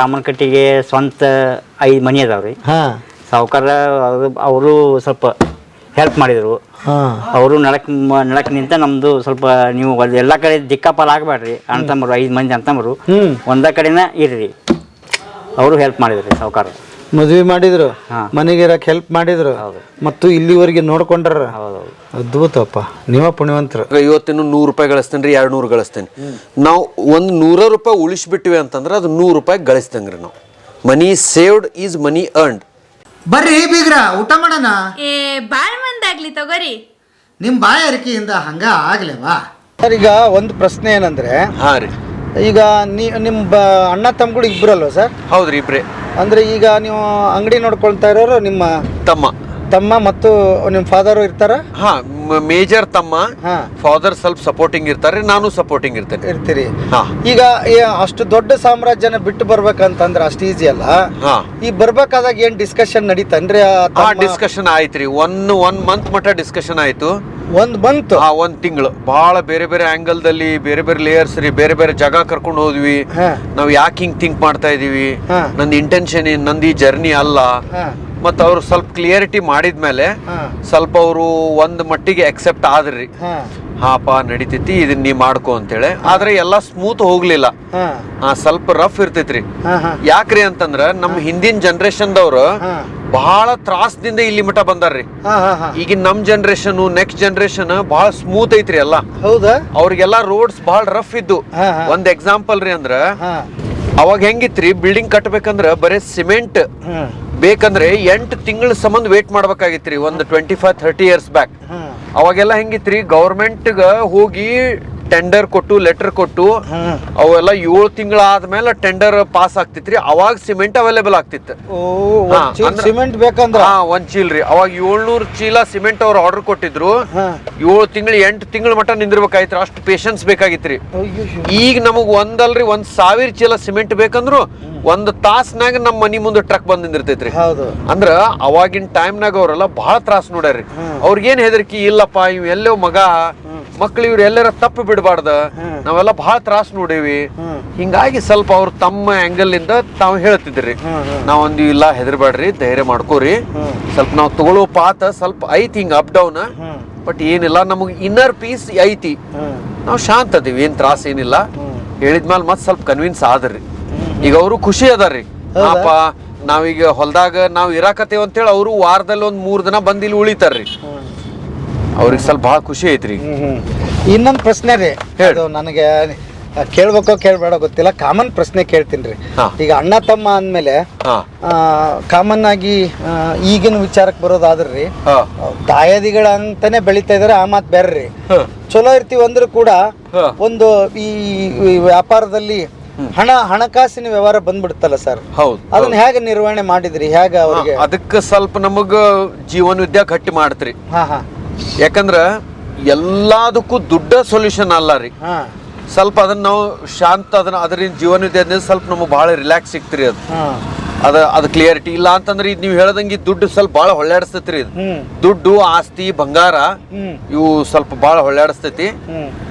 ಕಾಮನಕಟ್ಟಿಗೆ ಸ್ವಂತ ಐದು ಮನಿ ಅದಾವ್ರಿ ಹಾ. ಸಾವುಕಾರ ಅವರು ಸ್ವಲ್ಪ ಹೆಲ್ಪ್ ಮಾಡಿದ್ರು. ಹಾ. ಅವರು ನಡಕ್ ನಡಕ್ ನಿಂತ ನಮ್ದು ಸ್ವಲ್ಪ ನೀವು ಎಲ್ಲಾ ಎಲ್ಲ ಕಡೆ ದಿಕ್ಕಾಪಾಲ್ ಆಗಬೇಡ್ರಿ ತಮ್ಮರು ಐದು ಮಂದಿ ಅಣ್ಣ ತಮ್ಮರು ಒಂದ ಕಡೆನ ಇರ್ರಿ. ಅವರು ಹೆಲ್ಪ್ ಮಾಡಿದ್ರಿ ಸಾವುಕಾರ. ಮದ್ವೆ ಮಾಡಿದ್ರು ಹಾ. ಮನೆಗೆ ಇರಕ್ ಹೆಲ್ಪ್ ಮಾಡಿದ್ರು ಹೌದು. ಮತ್ತು ಇಲ್ಲಿವರೆಗೆ ನೋಡ್ಕೊಂಡ್ರ. ಅದ್ಭುತಪ್ಪ. ನೀವ ಪುಣ್ಯವಂತರು. ಇವತ್ತಿನ ನೂರು ರೂಪಾಯಿ ಗಳಿಸ್ತೇನೆ ರೀ ಎರಡು ನೂರು ಗಳಿಸ್ತೇನೆ ನಾವು ಒಂದು ನೂರ ರೂಪಾಯಿ ಉಳಿಸ್ಬಿಟ್ಟಿವಿ ಅಂತಂದ್ರೆ ಅದು ನೂರು ರೂಪಾಯಿ ಗಳಿಸ್ತಂಗ್ರಿ ನಾವು. Money saved is money earned ಬರ್ರಿ ಬೀಗ್ರ ಊಟ ಮಾಡೋಣ? ಏ ಬಾಳ್ ಮಂದಾಗ್ಲಿ ತಗೋರಿ. ನಿಮ್ಮ ಬಾಯ ಅರಿಕೆಯಿಂದ ಹಂಗ ಆಗ್ಲೇವಾ? ಸರ್ ಈಗ ಒಂದು ಪ್ರಶ್ನೆ ಏನಂದ್ರೆ ಹಾಂ ರೀ. ಈಗ ನೀ ನಿಮ್ಮ ಬ ಅಣ್ಣ ತಮ್ಮಗಳು ಇಬ್ಬರಲ್ವ ಸರ್? ಹೌದ್ರಿ ಇಬ್ರೇ. ಅಂದ್ರೆ ಈಗ ನೀವು ಅಂಗಡಿ ನೋಡ್ಕೊಳ್ತಾ ಇರೋರು ನಿಮ್ಮ ತಮ್ಮ. ತಮ್ಮ ಮತ್ತು ನಿಮ್ಮ ಫಾದರ್ ಇರ್ತಾರ? ಹಾ ಮೇಜರ್ ತಮ್ಮ ಹಾ. ಫಾದರ್ ಸ್ವಲ್ಪ ಸಪೋರ್ಟಿಂಗ್ ಇರ್ತಾರೆ ನಾನು ಸಪೋರ್ಟಿಂಗ್ ಇರ್ತೇನೆ. ಇರ್ತೀರಿ. ಹಾ. ಈಗ ಏ- ಅಷ್ಟು ದೊಡ್ಡ ಸಾಮ್ರಾಜ್ಯನ ಬಿಟ್ಟು ಬರ್ಬೇಕಂತಂದ್ರೆ ಅಷ್ಟು ಈಸಿ ಅಲ್ಲ. ಹಾ. ಈ ಬರ್ಬೇಕಾದಾಗ ಏನ್ ಡಿಸ್ಕಷನ್ ನಡೀತನ್ರಿ ಆ ಹಾ ತಮ್ಮ- ಡಿಸ್ಕಷನ್ ಆಯ್ತ್ರಿ ಒನ್ ಒನ್ ಮಂತ್ ಮಟ್ಟ ಡಿಸ್ಕಷನ್ ಆಯ್ತು. ಒಂದ್ ಬಂತು ಹಾ ಒಂದ್ ತಿಂಗಳು. ಬಹಳ ಬೇರೆ ಬೇರೆ ಆಂಗಲ್ ದಲ್ಲಿ ಬೇರೆ ಬೇರೆ ಲೇಯರ್ಸ್ ರೀ ಬೇರೆ ಬೇರೆ ಜಾಗ ಕರ್ಕೊಂಡು ಹೋದ್ವಿ. ಹಾ. ನಾವ್ ಯಾಕೆ ಹಿಂಗ್ ಥಿಂಕ್ ಮಾಡ್ತಾ ಇದೀವಿ? ನನ್ನ ನಂದು ಇಂಟೆನ್ಷನ್ ಏನ್? ನಂದು ಈ ಜರ್ನಿ ಅಲ್ಲ. ಹಾ. ಮತ್ತ ಅವ್ರು ಸ್ವಲ್ಪ ಕ್ಲಿಯರಿಟಿ ಮಾಡಿದ ಮೇಲೆ ಸ್ವಲ್ಪ ಅವರು ಒಂದ್ ಮಟ್ಟಿಗೆ ಅಕ್ಸೆಪ್ಟ್ ಆದ್ರಿ. ಹಾಪ ನಡಿತೈತಿ ಇದನ್ನ ನೀ ಮಾಡ್ಕೊ ಅಂತೇಳಿ. ಆದ್ರೆ ಎಲ್ಲಾ ಸ್ಮೂತ್ ಹೋಗ್ಲಿಲ್ಲ. ಸ್ವಲ್ಪ ರಫ್ ಇರ್ತೈತ್ರಿ. ಯಾಕ್ರಿ ಅಂತಂದ್ರ ನಮ್ ಹಿಂದಿನ ಜನರೇಷನ್ದವ್ರು ಹಾ. ಬಹಳ ತ್ರಾಸದಿಂದ ಇಲ್ಲಿ ಮಠ ಬಂದಾರ್ರಿ. ಈಗಿನ ನಮ್ ಜನರೇಷನ್ ನೆಕ್ಸ್ಟ್ ಜನರೇಷನ್ ಬಹಳ ಸ್ಮೂತ್ ಐತ್ರಿ ಎಲ್ಲ. ಹೌದಾ? ಅವ್ರಿಗೆಲ್ಲ ರೋಡ್ಸ್ ಬಹಳ ರಫ್ ಇದ್ದು. ಒಂದ್ ಎಕ್ಸಾಂಪಲ್ ರೀ ಅಂದ್ರ ಅವಾಗ ಹೆಂಗಿತ್ರಿ? ಬಿಲ್ಡಿಂಗ್ ಕಟ್ಬೇಕಂದ್ರ ಬರೇ ಸಿಮೆಂಟ್ ಬೇಕಂದ್ರೆ ಎಂಟು ತಿಂಗಳ ಸಂಬಂಧ ವೇಟ್ ಮಾಡ್ಬೇಕಾಗಿತ್ರಿ ಒಂದು twenty five thirty years back ಅವಾಗೆಲ್ಲ ಹೆಂಗಿತ್ರಿ ಗೌರ್ಮೆಂಟ್ಗೆ ಹೋಗಿ ಟೆಂಡರ್ ಕೊಟ್ಟು ಲೆಟರ್ ಕೊಟ್ಟು ಅವೆಲ್ಲ ಏಳು ತಿಂಗಳ ಆದ್ಮೇಲೆ ಟೆಂಡರ್ ಪಾಸ್ ಆಗ್ತಿತ್ರಿ. ಅವಾಗ ಸಿಮೆಂಟ್ ಅವೈಲೇಬಲ್ ಆಗ್ತಿತ್ತು. ಸಿಮೆಂಟ್ ಬೇಕಂದ್ರೆ? ಹಾ ಒಂದ್ ಚೀಲ್ ರೀ ಅವಾಗ ಏಳ್ನೂರು ಚೀಲ ಸಿಮೆಂಟ್ ಅವ್ರು ಆರ್ಡರ್ ಕೊಟ್ಟಿದ್ರು. ಏಳು ತಿಂಗಳು ಎಂಟು ತಿಂಗಳ ಮಟ್ಟ ನಿಂದಿರ್ಬೇಕಾಯ್ತು ಅಷ್ಟು ಪೇಷನ್ಸ್ ಬೇಕಾಗಿತ್ರಿ. ಈಗ ನಮಗ್ ಒಂದಲ್ರಿ ಒಂದ್ ಸಾವಿರ ಚೀಲ ಸಿಮೆಂಟ್ ಬೇಕಂದ್ರು ಒಂದ್ ತಾಸ್ನಾಗ ನಮ್ಮ ಮನಿ ಮುಂದೆ ಟ್ರಕ್ ಬಂದ್ ನಿಂದಿರ್ತೈತ್ರಿ. ಅಂದ್ರ ಅವಾಗಿನ ಟೈಮ್ನಾಗ ಅವರೆಲ್ಲ ಬಹಳ ತ್ರಾಸ ನೋಡ್ಯಾರಿ ಅವ್ರಿಗೇನ್ ಹೆದರ್ಕಿ ಇಲ್ಲಪ್ಪ ಇವ್ ಎಲ್ಲೋ ಮಗ ಮಕ್ಳು ಇವ್ರು ಎಲ್ಲರ ತಪ್ಪು ಬಿಡಬಾರ್ದ. ನಾವೆಲ್ಲ ಬಹಳ ತ್ರಾಸ ನೋಡೇವಿ. ಹಿಂಗಾಗಿ ಸ್ವಲ್ಪ ಅವ್ರು ತಮ್ಮ ಆಂಗಲ್ ಇಂದ ತಾವ್ ಹೇಳ್ತಿದ್ರಿ ನಾವೊಂದು ಇಲ್ಲ ಹೆದರ್ಬೇಡ್ರಿ ಧೈರ್ಯ ಮಾಡ್ಕೋರಿ. ಸ್ವಲ್ಪ ನಾವು ತಗೊಳ್ಳೋ ಪಾತ ಸ್ವಲ್ಪ ಐತಿ ಹಿಂಗ ಅಪ್ ಡೌನ್ ಬಟ್ ಏನಿಲ್ಲ ನಮಗ್ ಇನ್ನರ್ ಪೀಸ್ ಐತಿ. ನಾವ್ ಶಾಂತ ಅದೀವಿ ಏನ್ ತ್ರಾಸ ಏನಿಲ್ಲ. ಹೇಳಿದ್ಮೇಲೆ ಮತ್ ಸ್ವಲ್ಪ ಕನ್ವಿನ್ಸ್ ಆದ್ರಿ. ಈಗ ಅವರು ಖುಷಿ ಅದಾರ್ರಿ. ಪಾಪ ನಾವೀಗ ಹೊಲ್ದಾಗ ನಾವ್ ಇರಾಕತ್ತೇವ ಅಂತೇಳಿ ಅವರು ವಾರದಲ್ಲಿ ಒಂದ್ ಮೂರ್ ದಿನ ಬಂದಿಲ್ಲಿ ಇಲ್ಲಿ ಉಳಿತಾರ್ರಿ. ಅವ್ರಿಗೆ ಸ್ವಲ್ಪ ಬಹಳ ಖುಷಿ ಐತ್ರಿ. ಇನ್ನೊಂದು ಪ್ರಶ್ನೆ ರೀ. ಹೇಳು. ಅದು ನನಗೆ ಕೇಳ್ಬೇಕೋ ಕೇಳ್ಬೇಡ ಗೊತ್ತಿಲ್ಲ. ಕಾಮನ್ ಪ್ರಶ್ನೆ ಕೇಳ್ತೀನಿ ರೀ. ಈಗ ಅಣ್ಣ ತಮ್ಮ ಅಂದಮೇಲೆ ಕಾಮನ್ ಆಗಿ ಈಗಿನ ವಿಚಾರಕ್ಕೆ ಬರೋದಾದ್ರಿ ರೀ ದಾಯಾದಿಗಳ ಅಂತಾನೆ ಬೆಳಿತಾ ಇದಾರೆ ಆ ಮಾತು ಬೇರೆ ರೀ. ಚಲೋ ಇರ್ತೀವಿ ಅಂದ್ರೂ ಕೂಡ ಒಂದು ಈ ಈ ವ್ಯಾಪಾರದಲ್ಲಿ ಹಣ ಹಣಕಾಸಿನ ವ್ಯವಹಾರ ಬಂದ್ಬಿಡುತ್ತಲ್ಲ ಸರ್? ಹೌದು. ಅದನ್ನ ಹೇಗೆ ನಿರ್ವಹಣೆ ಮಾಡಿದ್ರಿ? ಹೇಗೆ ಅವ್ರಿಗೆ? ಅದಕ್ಕೆ ಸ್ವಲ್ಪ ನಮಗ ಜೀವನ ವಿದ್ಯಾ ಗಟ್ಟಿ ಮಾಡ್ತ್ರಿ. ಹಾ ಹಾ. ಯಾಕಂದ್ರ ಎಲ್ಲದಕ್ಕೂ ದುಡ್ಡ ಸೊಲ್ಯೂಷನ್ ಅಲ್ಲ ರೀ. ಸ್ವಲ್ಪ ಅದನ್ನ ನಾವು ಶಾಂತ ಅದನ್ನ ಅದರಿಂದ ಜೀವನ ವಿದ್ಯೆ ಸ್ವಲ್ಪ ನಮಗೆ ಬಹಳ ರಿಲ್ಯಾಕ್ಸ್ ಸಿಕ್ತ್ರಿ ಅದು. ಅದ ಅದು ಕ್ಲಿಯರಿಟಿ ಇಲ್ಲ ಅಂತಂದ್ರೆ ಇದು ನೀವು ಹೇಳ್ದಂಗೆ ದುಡ್ಡು ಸ್ವಲ್ಪ ಭಾಳ ಹೊಳ್ಳಾಡಿಸ್ತೈತಿ ಇದು. ದುಡ್ಡು ಆಸ್ತಿ ಬಂಗಾರ ಇವು ಸ್ವಲ್ಪ ಭಾಳ ಹೊಳ್ಳಾಡಿಸ್ತೈತಿ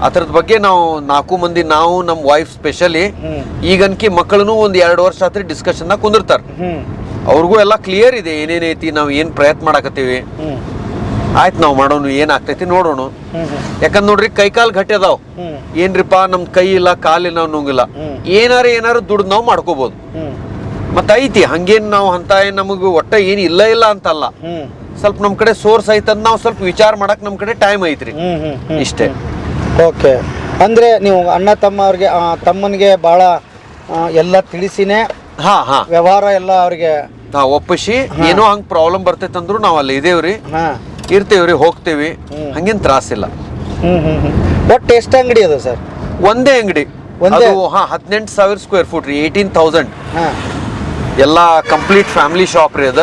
ಅದ್ರದ ಬಗ್ಗೆ ನಾವು ನಾಲ್ಕು ಮಂದಿ ನಾವು ನಮ್ಮ ವೈಫ್ ಸ್ಪೆಷಲಿ ಈಗನ್ಕಿ ಮಕ್ಕಳನ್ನು ಒಂದ್ ಎರಡು ವರ್ಷ ಆತ್ರಿ ಡಿಸ್ಕಷನ್ ಕುಂದಿರ್ತಾರ. ಅವ್ರಿಗೂ ಎಲ್ಲ ಕ್ಲಿಯರ್ ಇದೆ ಏನೇನೈತಿ ನಾವು ಏನ್ ಪ್ರಯತ್ನ ಮಾಡಕತ್ತೀವಿ. ಆಯ್ತು ನಾವು ಮಾಡೋಣ ಏನಾಗ್ತೈತಿ ನೋಡೋಣ ಯಾಕಂದ್ ನೋಡ್ರಿ ಕೈ ಕಾಲು ಗಟ್ಟಿ ಅದಾವ್. ಏನ್ರಿಪ್ಪ ನಮ್ ಕೈ ಇಲ್ಲ ಕಾಲಿಲ್ಲ ಅನ್ನೋಂಗಿಲ್ಲ. ಹ್ಮ್. ಏನಾರ ಏನಾರು ದುಡ್ಡು ನಾವು ಮಾಡ್ಕೋಬಹುದು ಮತ್ತ ಐತಿ ಹಂಗೇನ್ ನಾವು ಅಂತ ಏನ್ ನಮಗ್ ಒಟ್ಟ ಏನ್ ಇಲ್ಲ ಇಲ್ಲ ಅಂತಲ್ಲ. ಸ್ವಲ್ಪ ನಮ್ ಕಡೆ ಸೋರ್ಸ್ ಐತಂದ್ ನಾವು ಸ್ವಲ್ಪ ವಿಚಾರ ಮಾಡಕ್ ನಮ್ ಕಡೆ ಟೈಮ್ ಐತ್ರಿ. ಇಷ್ಟೇ. ಓಕೆ. ಅಂದ್ರೆ ನೀವು ಅಣ್ಣ ತಮ್ಮ ಅವ್ರಿಗೆ ತಮ್ಮನಿಗೆ ಬಹಳ ಎಲ್ಲ ತಿಳಿಸಿನೇ ಹಾ ಹಾ. ವ್ಯವಹಾರ ಎಲ್ಲ ಅವ್ರಿಗೆ ಒಪ್ಪಿಸಿ ಏನೋ ಹಂಗ್ ಪ್ರಾಬ್ಲಮ್ ಬರ್ತೈತಂದ್ರು ನಾವ್ ಅಲ್ಲಿ ಇದೇವ್ರಿ. ಹಾ ರೀ ಹೋಗ್ತೇವಿ. ಹಂಗೇನು ತ್ರಾಸಿಲ್ಲ. ಒಟ್ಟು ಎಷ್ಟು ಅಂಗಡಿ ಅದ ಸರ್? ಒಂದೇ ಅಂಗಡಿ. ಒಂದೇ? ಹಾ ಹದಿನೆಂಟು ಸಾವಿರ ಸ್ಕ್ವೇರ್ ಫುಟ್ ರೀ ಏಯ್ಟೀನ್ ತೌಸಂಡ್ ಎಲ್ಲ ಕಂಪ್ಲೀಟ್ ಫ್ಯಾಮಿಲಿ ಶಾಪ್ ರೀ ಅದ.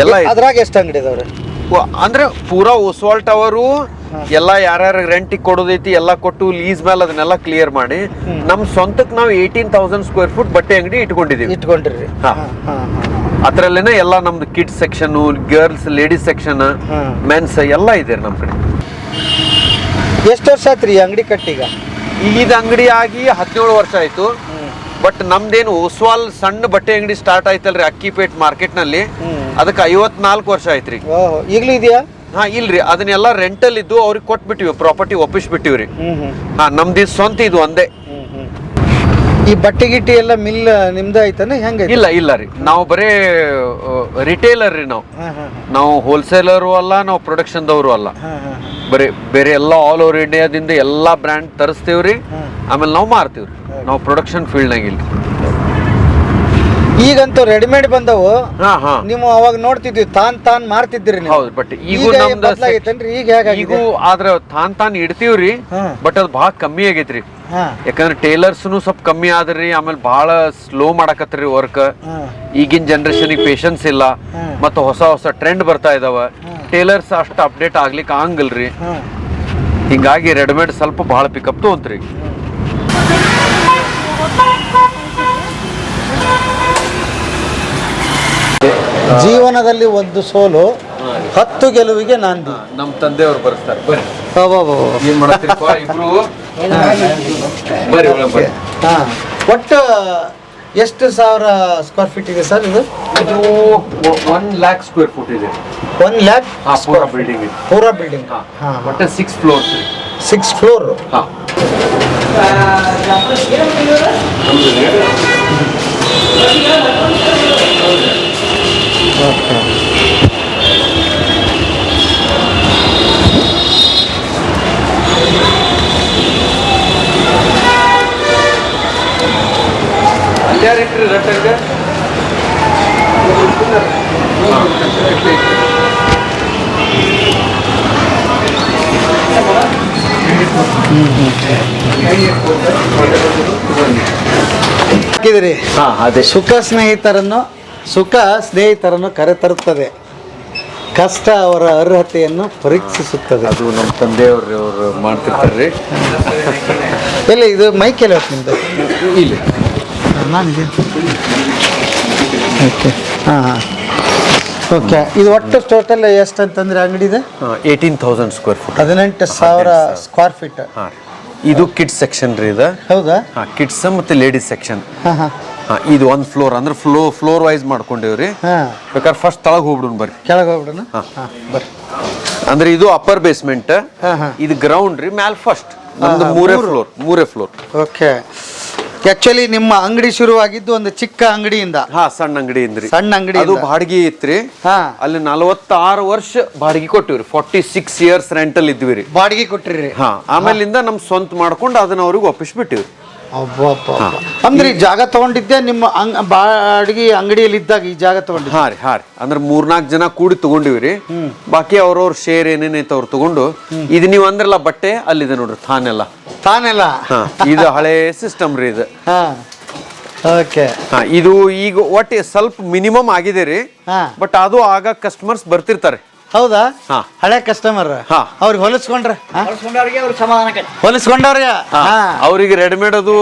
ಎಲ್ಲ ಅದ್ರಾಗ ಎಷ್ಟು ಅಂಗಡಿ ಇದಾವ್ರಿ ವ- ಅಂದ್ರೆ ಪೂರಾ ಒಸ್ವಾಲ್ ಟವರು ಎಲ್ಲ ಯಾರ್ಯಾರ ರೆಂಟಿಗೆ ಕೊಡೋದೈತಿ ಎಲ್ಲ ಕೊಟ್ಟು ಲೀಸ್ ಮೇಲೆ ಅದನ್ನೆಲ್ಲ ಕ್ಲಿಯರ್ ಮಾಡಿ. ನಮ್ಮ ಸ್ವಂತಕ್ಕೆ ನಾವು ಏಯ್ಟೀನ್ ತೌಸಂಡ್ ಸ್ಕ್ವೇರ್ ಫುಟ್ ಬಟ್ಟೆ ಅಂಗಡಿ ಇಟ್ಕೊಂಡಿದೀವಿ. ಇಟ್ಕೊಂಡಿರಿ ಹಾ. ಅದ್ರಲ್ಲೇನೆ ಎಲ್ಲ ನಮ್ದು kids section girls ladies section. Men's ಎಲ್ಲ ಇದೆ ನಮ್ಮ ಕಡೆ. ಎಷ್ಟು ವರ್ಷ ಆಯ್ತು ರೀ ಅಂಗಡಿ ಕಟ್ಟೀಗ? ಇದು ಅಂಗಡಿ ಆಗಿ ಹದಿನೇಳು ವರ್ಷ ಆಯ್ತು. ಬಟ್ ನಮ್ದೇನು ಉಸ್ವಾಲ್ ಸಣ್ಣ ಬಟ್ಟೆ ಅಂಗಡಿ ಸ್ಟಾರ್ಟ್ ಆಯ್ತಲ್ರಿ ಅಕ್ಕಿಪೇಟ್ ಮಾರ್ಕೆಟ್ನಲ್ಲಿ ಅದಕ್ಕೆ ಐವತ್ನಾಲ್ಕು ವರ್ಷ ಆಯ್ತ್ರಿ. ಈಗಲೂ ಇದೆಯಾ? ಹಾ ಇಲ್ರಿ. ಅದನ್ನೆಲ್ಲ ರೆಂಟಲ್ ಇದ್ದು ಅವ್ರಿಗೆ ಕೊಟ್ಬಿಟ್ಟಿವಿ ಪ್ರಾಪರ್ಟಿ ಒಪ್ಪಿಸ್ಬಿಟ್ಟಿವ್ರಿ ಹಾ ನಮ್ದು ಸ್ವಂತ ಇದು ಒಂದೇ. ಈ ಬಟ್ಟೆ ಗಿಟ್ಟಿ ಎಲ್ಲ ಮಿಲ್ ನಿಮ್ದ ಐತಾನೆ ಹೆಂಗೆ ಇಲ್ಲ ಇಲ್ಲ ರೀ. ನಾವು ಬರೇ ರಿಟೇಲರ್ ರೀ ನಾವು. ನಾವು ಹೋಲ್ಸೇಲರು ಅಲ್ಲ ನಾವು ಪ್ರೊಡಕ್ಷನ್ದವರು ಅಲ್ಲ. ಹಾಂ ಹಾಂ ಬರೀ ಬೇರೆ ಎಲ್ಲ ಆಲ್ ಓವರ್ ಇಂಡಿಯಾದಿಂದ ಎಲ್ಲ ಬ್ರ್ಯಾಂಡ್ ತರಿಸ್ತೇವ್ರಿ. ಆಮೇಲೆ ನಾವು ಮಾರ್ತೀವ್ರಿ. ನಾವು ಪ್ರೊಡಕ್ಷನ್ ಫೀಲ್ಡ್ನಾಗ ಇಲ್ಲ. ಈಗಂತೂ ರೆಡಿಮೇಡ್ ಬಂದವು. ಹಾ ಹಾ. ನೀವು ಅವಾಗ ನೋಡ್ತಿದ್ವಿ ತಾನ್ ತಾನ್ ಮಾರ್ತಿದ್ರಿ ಹೌದು ಬಟ್ ಈಗ ಈಗ ಬದಲಾಗೈತೇನ್ರಿ ಈಗ ಆದ್ರ ತಾನ್ ತಾನ್ ಇಡ್ತೀವ್ರಿ. ಬಟ್ ಅದು ಬಹಳ ಕಮ್ಮಿ ಆಗೈತ್ರಿ. ಯಾಕಂದ್ರೆ ಟೇಲರ್ಸ್ನು ಸ್ವಲ್ಪ ಕಮ್ಮಿ ಆದ್ರಿ ಆಮೇಲೆ ಬಹಳ ಸ್ಲೋ ಮಾಡಕತ್ರಿ ವರ್ಕ್ ಈಗಿನ ಜನರೇಷನ್ಗೆ ಪೇಷನ್ಸ್ ಇಲ್ಲ. ಮತ್ತೆ ಹೊಸ ಹೊಸ ಟ್ರೆಂಡ್ ಬರ್ತಾ ಇದಾವ. ಟೇಲರ್ಸ್ ಅಷ್ಟು ಅಪ್ಡೇಟ್ ಆಗ್ಲಿಕ್ಕೆ ಆಗಂಗಿಲ್ರಿ. ಹಾ. ಹಿಂಗಾಗಿ ರೆಡಿಮೇಡ್ ಸ್ವಲ್ಪ ಬಹಳ ಪಿಕಪ್ ತೊಗೊಂತ್ರಿ. ಜೀವನದಲ್ಲಿ ಒಂದು ಸೋಲು ಹತ್ತು ಗೆಲುವಿಗೆ ನಾಂದಿ ನಮ್ಮ ತಂದೆಯವ್ರು ಬರ್ತಾರೆ ಬರ್ರಿ. ಒಟ್ಟು ಎಷ್ಟು ಸಾವಿರ ಸ್ಕ್ವೇರ್ ಫೀಟ್ ಇದೆ ಸರ್ ಇದು? ಇದು ಒನ್ ಲ್ಯಾಕ್ ಸ್ಕ್ವೇರ್ ಫೀಟ್ ಇದೆ. ಒನ್ ಲ್ಯಾಕ್ ಪೂರ ಬಿಲ್ಡಿಂಗ್ ಇದೆ. ಪೂರಾ ಬಿಲ್ಡಿಂಗ್ ಒಟ್ಟೆ ಸಿಕ್ಸ್ ಫ್ಲೋರ್ ಸಿಕ್ಸ್ ಫ್ಲೋರ್ ಹಾಂ. ಹಾಕಿದಿರಿ. ಹಾ ಅದೇ. ಸುಖ ಸ್ನೇಹಿತರನ್ನು ಸುಖ ಸ್ನೇಹಿತರನ್ನು ಕರೆತರುತ್ತದೆ. ಕಷ್ಟ ಅವರ ಅರ್ಹತೆಯನ್ನು ಪರೀಕ್ಷಿಸುತ್ತದೆ. ಅದು ನಮ್ಮ ತಂದೆಯವರು ಮಾಡ್ತಿರ್ತಾರೆ. ಮಾಡ್ತಿರ್ತಾರ್ರಿ ಇಲ್ಲ ಇದು ಮೈಕ್ ಎಲ್ಲಿ ಇಲ್ಲಿ. ಇಲ್ಲಿ ಓಕೆ ಹಾಂ ಹಾಂ. ಓಕೆ ಇದು ಒಟ್ಟು ಟೋಟಲ್ ಎಷ್ಟು ಅಂತಂದ್ರೆ ಅಂಗಡಿದೆ ಏಯ್ಟೀನ್ ತೌಸಂಡ್ ಸ್ಕ್ವೇರ್ ಫೀಟ್ ಹದಿನೆಂಟು ಸಾವಿರ ಸ್ಕ್ವೇರ್ ಫೀಟ್ ಹಾಂ. ಇದು ಕಿಡ್ ಸೆಕ್ಷನ್ ರೀ ಇದು. ಹೌದಾ? ಹಾ ಕಿಡ್ಸ್ ಮತ್ತೆ ಲೇಡೀಸ್ ಸೆಕ್ಷನ್ ಹಾಂ ಹಾಂ. ಹಾಂ ಇದು ಒಂದು ಫ್ಲೋರ್ ಅಂದ್ರೆ ಫ್ಲೋ ಫ್ಲೋರ್ ವೈಸ್ ಮಾಡ್ಕೊಂಡೇವ್ರಿ. ಹಾ. ಬೇಕಾದ್ರೆ ಫಸ್ಟ್ ತಳಗ್ ಹೋಗ್ಬಿಡೋಣ ಬರ್ರಿ. ಕೆಳಗೆ ಹೋಗ್ಬಿಡೋಣ? ಹಾಂ. ಬರ್ರಿ. ಅಂದ್ರೆ ಇದು ಅಪ್ಪರ್ ಬೇಸ್ಮೆಂಟ್ ಹಾಂ ಹಾಂ. ಇದು ಗ್ರೌಂಡ್ ರೀ ಮ್ಯಾಲ್ ಫಸ್ಟ್ ನಮ್ದು ಮೂರೇ ಫ್ಲೋರ್ ಮೂರೇ ಫ್ಲೋರ್ ಓಕೆ ಆ್ಯಕ್ಚುಲಿ ನಿಮ್ಮ ಅಂಗಡಿ ಶುರುವಾಗಿದ್ದು ಒಂದು ಚಿಕ್ಕ ಅಂಗಡಿಯಿಂದ. ಹಾ ಸಣ್ಣ ಅಂಗಡಿ ಇಂದ್ರಿ ಸಣ್ಣ ಅಂಗಡಿ ಅದು ಬಾಡಿಗೆ ಇತ್ರಿ. ಹಾ. ಅಲ್ಲಿ ನಲವತ್ತಾರು ವರ್ಷ ಬಾಡಿಗೆ ಕೊಟ್ಟಿವ್ರಿ. ಫಾರ್ಟಿ ಸಿಕ್ಸ್ ಇಯರ್ಸ್ ರೆಂಟಲ್ ಇದ್ವಿ ರೀ ಬಾಡಿಗೆ ಕೊಟ್ಟಿರಿ ಹಾ ಆಮೇಲಿಂದ ನಮ್ ಸ್ವಂತ ಮಾಡ್ಕೊಂಡು ಅದನ್ನ ಅವ್ರಿಗೆ ಒಪ್ಪಿಸ್ಬಿಟ್ಟಿವ್ರಿ. ಅಂದ್ರೆ ಈ ಜಾಗ ತಗೊಂಡಿದ್ದೆ ನಿಮ್ಮ ಅಂಗ್ ಬಾಡಿಗೆ ಅಂಗಡಿಯಲ್ಲಿ ಇದ್ದಾಗ ಈ ಜಾಗ ತಗೊಂಡಿದ್ದೆ. ಹಾ ರೀ ಹಾ ರೀ. ಅಂದ್ರೆ ಮೂರ್ನಾಲ್ಕು ಜನ ಕೂಡಿ ತಗೊಂಡಿವ್ರಿ. ಬಾಕಿ ಅವ್ರವ್ರ ಶೇರ್ ಏನೇನೈತೆ ಅವ್ರು ತಗೊಂಡು ಇದು ನೀವು ಅಂದ್ರಲ್ಲ ಬಟ್ಟೆ ಅಲ್ಲಿದೆ ನೋಡ್ರಿ ತಾನೆಲ್ಲ. ತಾನೆಲ್ಲ? ಹಾ ಇದು ಹಳೆ ಸಿಸ್ಟಮ್ ರೀ ಇದು. ಹಾ ಓಕೆ. ಹಾ ಇದು ಈಗ ಒಟ್ಟು ಸ್ವಲ್ಪ ಮಿನಿಮಮ್ ಆಗಿದೆ ರೀ. ಹಾ. ಬಟ್ ಅದು ಆಗ ಕಸ್ಟಮರ್ಸ್ ಬರ್ತಿರ್ತಾರೆ. ಹೌದಾ? ಹಾ. ಹಳೆ ಕಸ್ಟಮರ್ ಹಾ. ಅವ್ರಿಗೆ ಹೊಲಿಸ್ಕೊಂಡ್ರೆ? ಅವ್ರಿಗೆ ಹೊಲಿಸ್ಕೊಂಡವ್ರಿಗೆ ಹಾ. ಅವ್ರಿಗೆ ರೆಡಿಮೇಡ್ ಅದು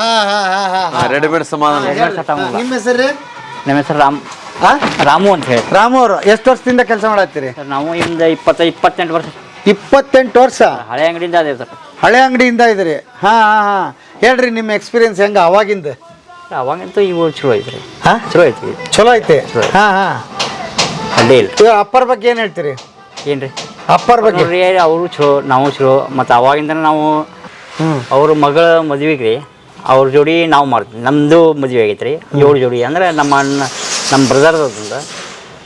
ಹಾ ಹಾ ಹಾ ಹಾ ರೆಡಿಮೇಡ್ ಸಮಾಧಾನ. ನಿಮ್ಮ ಹೆಸರು? ನಿಮ್ಮ ಹೆಸರು ರಾಮ್ ಹಾ? ರಾಮು ಅಂತ ಹೇಳಿ. ರಾಮು ಅವರು ಎಷ್ಟು ವರ್ಷದಿಂದ ಕೆಲಸ ಮಾಡತ್ತೀರಿ? ಸರ್ ನಾವು ಇಂದ ಇಪ್ಪತ್ತೈದು ಇಪ್ಪತ್ತೆಂಟು ವರ್ಷ ಇಪ್ಪತ್ತೆಂಟು ವರ್ಷ? ಹಳೆ ಅಂಗಡಿಯಿಂದ ಅದೇ ಸರ್. ಹಳೆ ಅಂಗಡಿಯಿಂದ ಇದ್ರಿ ಹಾ ಹಾ ಹಾ. ಹೇಳ್ರಿ ನಿಮ್ಮ ಎಕ್ಸ್ಪೀರಿಯನ್ಸ್ ಹೆಂಗ ಅವಾಗಿಂದ? ಅವಾಗಂತೂ ಇವು ಚಲೋ ಐತ್ರಿ. ಹಾ? ಚಲೋ ಐತಿ? ಚಲೋ ಐತೆ ಹಾ ಹಾ. ಅಡ್ಡೇ ಇಲ್ಲ ಅಪ್ಪರ ಅಪ್ಪರ್ ಬಗ್ಗೆ ಏನು ಹೇಳ್ತೀರಿ? ಏನ್ರಿ? ಅಪ್ಪರ್ ಬಗ್ಗೆ. ನೋಡ್ರಿ ಅವರು ಚಲೋ ನಾವು ಚಲೋ ಮತ್ತು ಅವಾಗಿಂದ ನಾವು ಅವ್ರ ಮಗಳ ಮದುವೆಗೆ ರೀ ಅವ್ರ ಜೋಡಿ ನಾವು ಮಾಡ್ತೀವಿ. ನಮ್ಮದು ಮದುವೆ ಆಗೈತೆ ರೀ ಏಳು ಜೋಡಿ. ಅಂದ್ರೆ ನಮ್ಮ ಅಣ್ಣ ನಮ್ಮ ಬ್ರದರ್ದ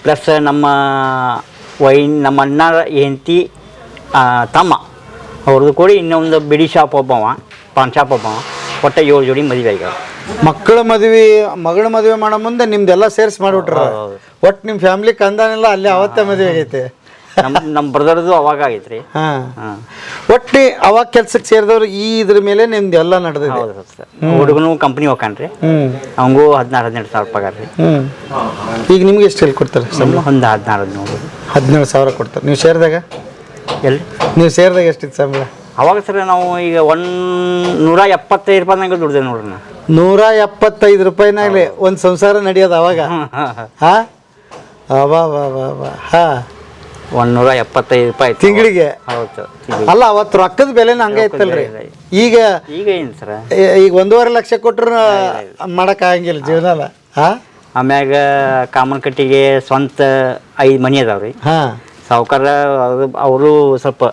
ಪ್ಲಸ್ ನಮ್ಮ ವೈನ್ ನಮ್ಮ ಅಣ್ಣ ಹೆಂಡತಿ ತಮ್ಮ ಅವ್ರದ್ದು ಕೂಡಿ ಇನ್ನೊಂದು ಬಿಡಿ ಶಾಪ್ ಒಬ್ಬವ ಪಾನ್ ಶಾಪ್ ಒಬ್ಬವ ಒಟ್ಟು ಏಳು ಜೋಡಿ ಮದುವೆ ಆಗ್ಯಾವ. ಮಕ್ಕಳ ಮದುವೆ ಮಗಳ ಮದುವೆ ಮಾಡೋ ಮುಂದೆ ನಿಮ್ದೆಲ್ಲ ಸೇರಿಸಿ ಮಾಡ್ಬಿಟ್ರ. ಒಟ್ಟು ನಿಮ್ಮ ಫ್ಯಾಮಿಲಿ ಕಂದಾನೆಲ್ಲ ಅಲ್ಲಿ ಅವತ್ತೇ ಮದುವೆ ಆಗೈತೆ. ನಮ್ಮ ನಮ್ಮ ಬ್ರದರ್ದು ಅವಾಗ ಆಗೈತೆ ರೀ ಹಾ. ಹಾಂ ಒಟ್ಟು ಅವಾಗ ಕೆಲ್ಸಕ್ಕೆ ಸೇರಿದವ್ರು ಈ ಇದ್ರ ಮೇಲೆ ನಿಮ್ದು ಎಲ್ಲ ನಡೆದಿದೆ. ಹೌದು ಸರ್. ಹುಡುಗನು ಕಂಪ್ನಿ ಹೋಗ್ತಾನ್ರಿ ಹ್ಮ್. ಅವಂಗೂ ಹದಿನಾರು ಹದಿನೆಂಟು ಸಾವಿರ ಪಗಾರ ರೀ. ಹ್ಮ್. ಈಗ ನಿಮ್ಗೆ ಎಷ್ಟು ಹೇಳಿ ಕೊಡ್ತಾರೆ ಸಂಬಳ? ಒಂದು ಹದಿನಾರು ಹದಿನೇಳು. ಹದಿನೇಳು ಸಾವಿರ ಕೊಡ್ತಾರೆ. ನೀವು ಸೇರಿದಾಗ? ಎಲ್ಲಿ ನೀವು ಸೇರಿದಾಗ ಎಷ್ಟಿತ್ತು ಸಂಬಳ? ಅವಾಗ ಸರ್ ನಾವು ಈಗ ಒನ್ ನೂರ ಎಪ್ಪತ್ತೈದು ರೂಪಾಯಿನಾಗ ದುಡ್ದೆ ನೋಡ್ರಿ ನಾ. ನೂರ ಎಪ್ಪತ್ತೈದು ರೂಪಾಯಿನಾಗಲಿ ಒಂದು ಸಂಸಾರ ನಡೆಯೋದು ಅವಾಗ. ಹಾ? ವಾ ವಾ ವಾ ಹಾ. ಒಂದೂರ ಎಪ್ಪತ್ತೈದು ರೂಪಾಯಿ ಆಯ್ತು. ತಿಂಗಳಿಗೆ? ಹೌದು. ತಿಂಗ್ಳಿಗೆ. ಅಲ್ಲ ಅವತ್ತು ರೊಕ್ಕದ ಬೆಲೆನ ಹಂಗೆ ಇತ್ತಲ್ರಿ. ಬೆಲೆ ಈಗ ಈಗ ಏನು ಸರ್? ಈಗ ಒಂದೂವರೆ ಲಕ್ಷ ಕೊಟ್ಟರು ಮಾಡಕ್ ಆಗಂಗಿಲ್ಲ ಜೀವನ ಅಲ್ಲ ಹಾ ಆಮ್ಯಾಗ ಕಾಮನ್ ಕಟ್ಟಿಗೆ ಸ್ವಂತ ಐದು ಮನಿ ಅದಾವ್ರಿ ಹಾ. ಸಾವುಕಾರ ಅವರು ಸ್ವಲ್ಪ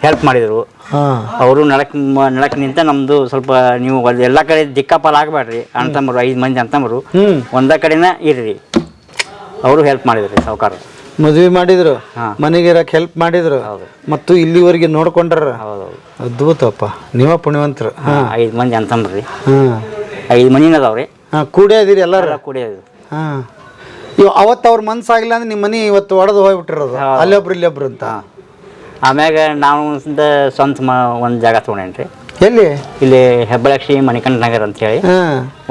ಹೆಲ್ಪ್ ಮಾಡಿದರು. ಹಾ. ಅವರು ನಡಕ್ ಮ- ನಡಕ್ ನಿಂತ ನಮ್ದು ಸ್ವಲ್ಪ ನೀವು ಎಲ್ಲ ಕಡೆ ದಿಕ್ಕಾಪಾಲ್ ಆಗಬೇಡ್ರಿ ತಮ್ಮರು ಐದು ಮಂದಿ ಅಂತಂಬರು. ಹ್ಮ್. ಒಂದ ಕಡೆನ ಇರ್ರಿ. ಅವರು ಹೆಲ್ಪ್ ಮಾಡಿದ್ರಿ ಸಾವುಕಾರ ಮದುವೆ ಮಾಡಿದ್ರು. ಮನೆಗೆ ಇರಕ್ ಹೆಲ್ಪ್ ಮಾಡಿದ್ರು ಹೌದು. ಮತ್ತು ಇಲ್ಲಿವರೆಗೆ ನೋಡ್ಕೊಂಡ್ರ. ಹೌದು ಅದ್ಭುತಪ್ಪ. ನೀವ ಪುಣ್ಯವಂತರು. ಐದ್ ಮಂದಿ ಅಂತಂದ್ರಿ. ಐದ್ ಮನಿನ ಅದಾವ್ರಿ ಕೂಡೇ ಇದೀರಿ ಎಲ್ಲಾರ? ಕೂಡೇ ಹಾ. ಇವ್ ಅವತ್ತು ಅವ್ರ ಮನ್ಸಾಗಿಲ್ಲ ಅಂದ್ರೆ ನಿಮ್ಮ ಮನೆ ಇವತ್ತು ಒಡೆದು ಹೋಗ್ಬಿಟ್ಟಿರೋದು. ಅಲ್ಲೊಬ್ರು ಇಲ್ಲೊಬ್ರು ಅಂತ. ಆಮ್ಯಾಗ ನಾವು ಸ್ವಂತ ಒಂದ್ ಜಾಗ ತೊಗೊಂಡೇನ್ರಿ. ಎಲ್ಲಿ? ಇಲ್ಲಿ ಹೆಬ್ಬಳಕ್ಷಿ ಮಣಿಕಂಠ ನಗರ್ ಅಂತ ಹೇಳಿ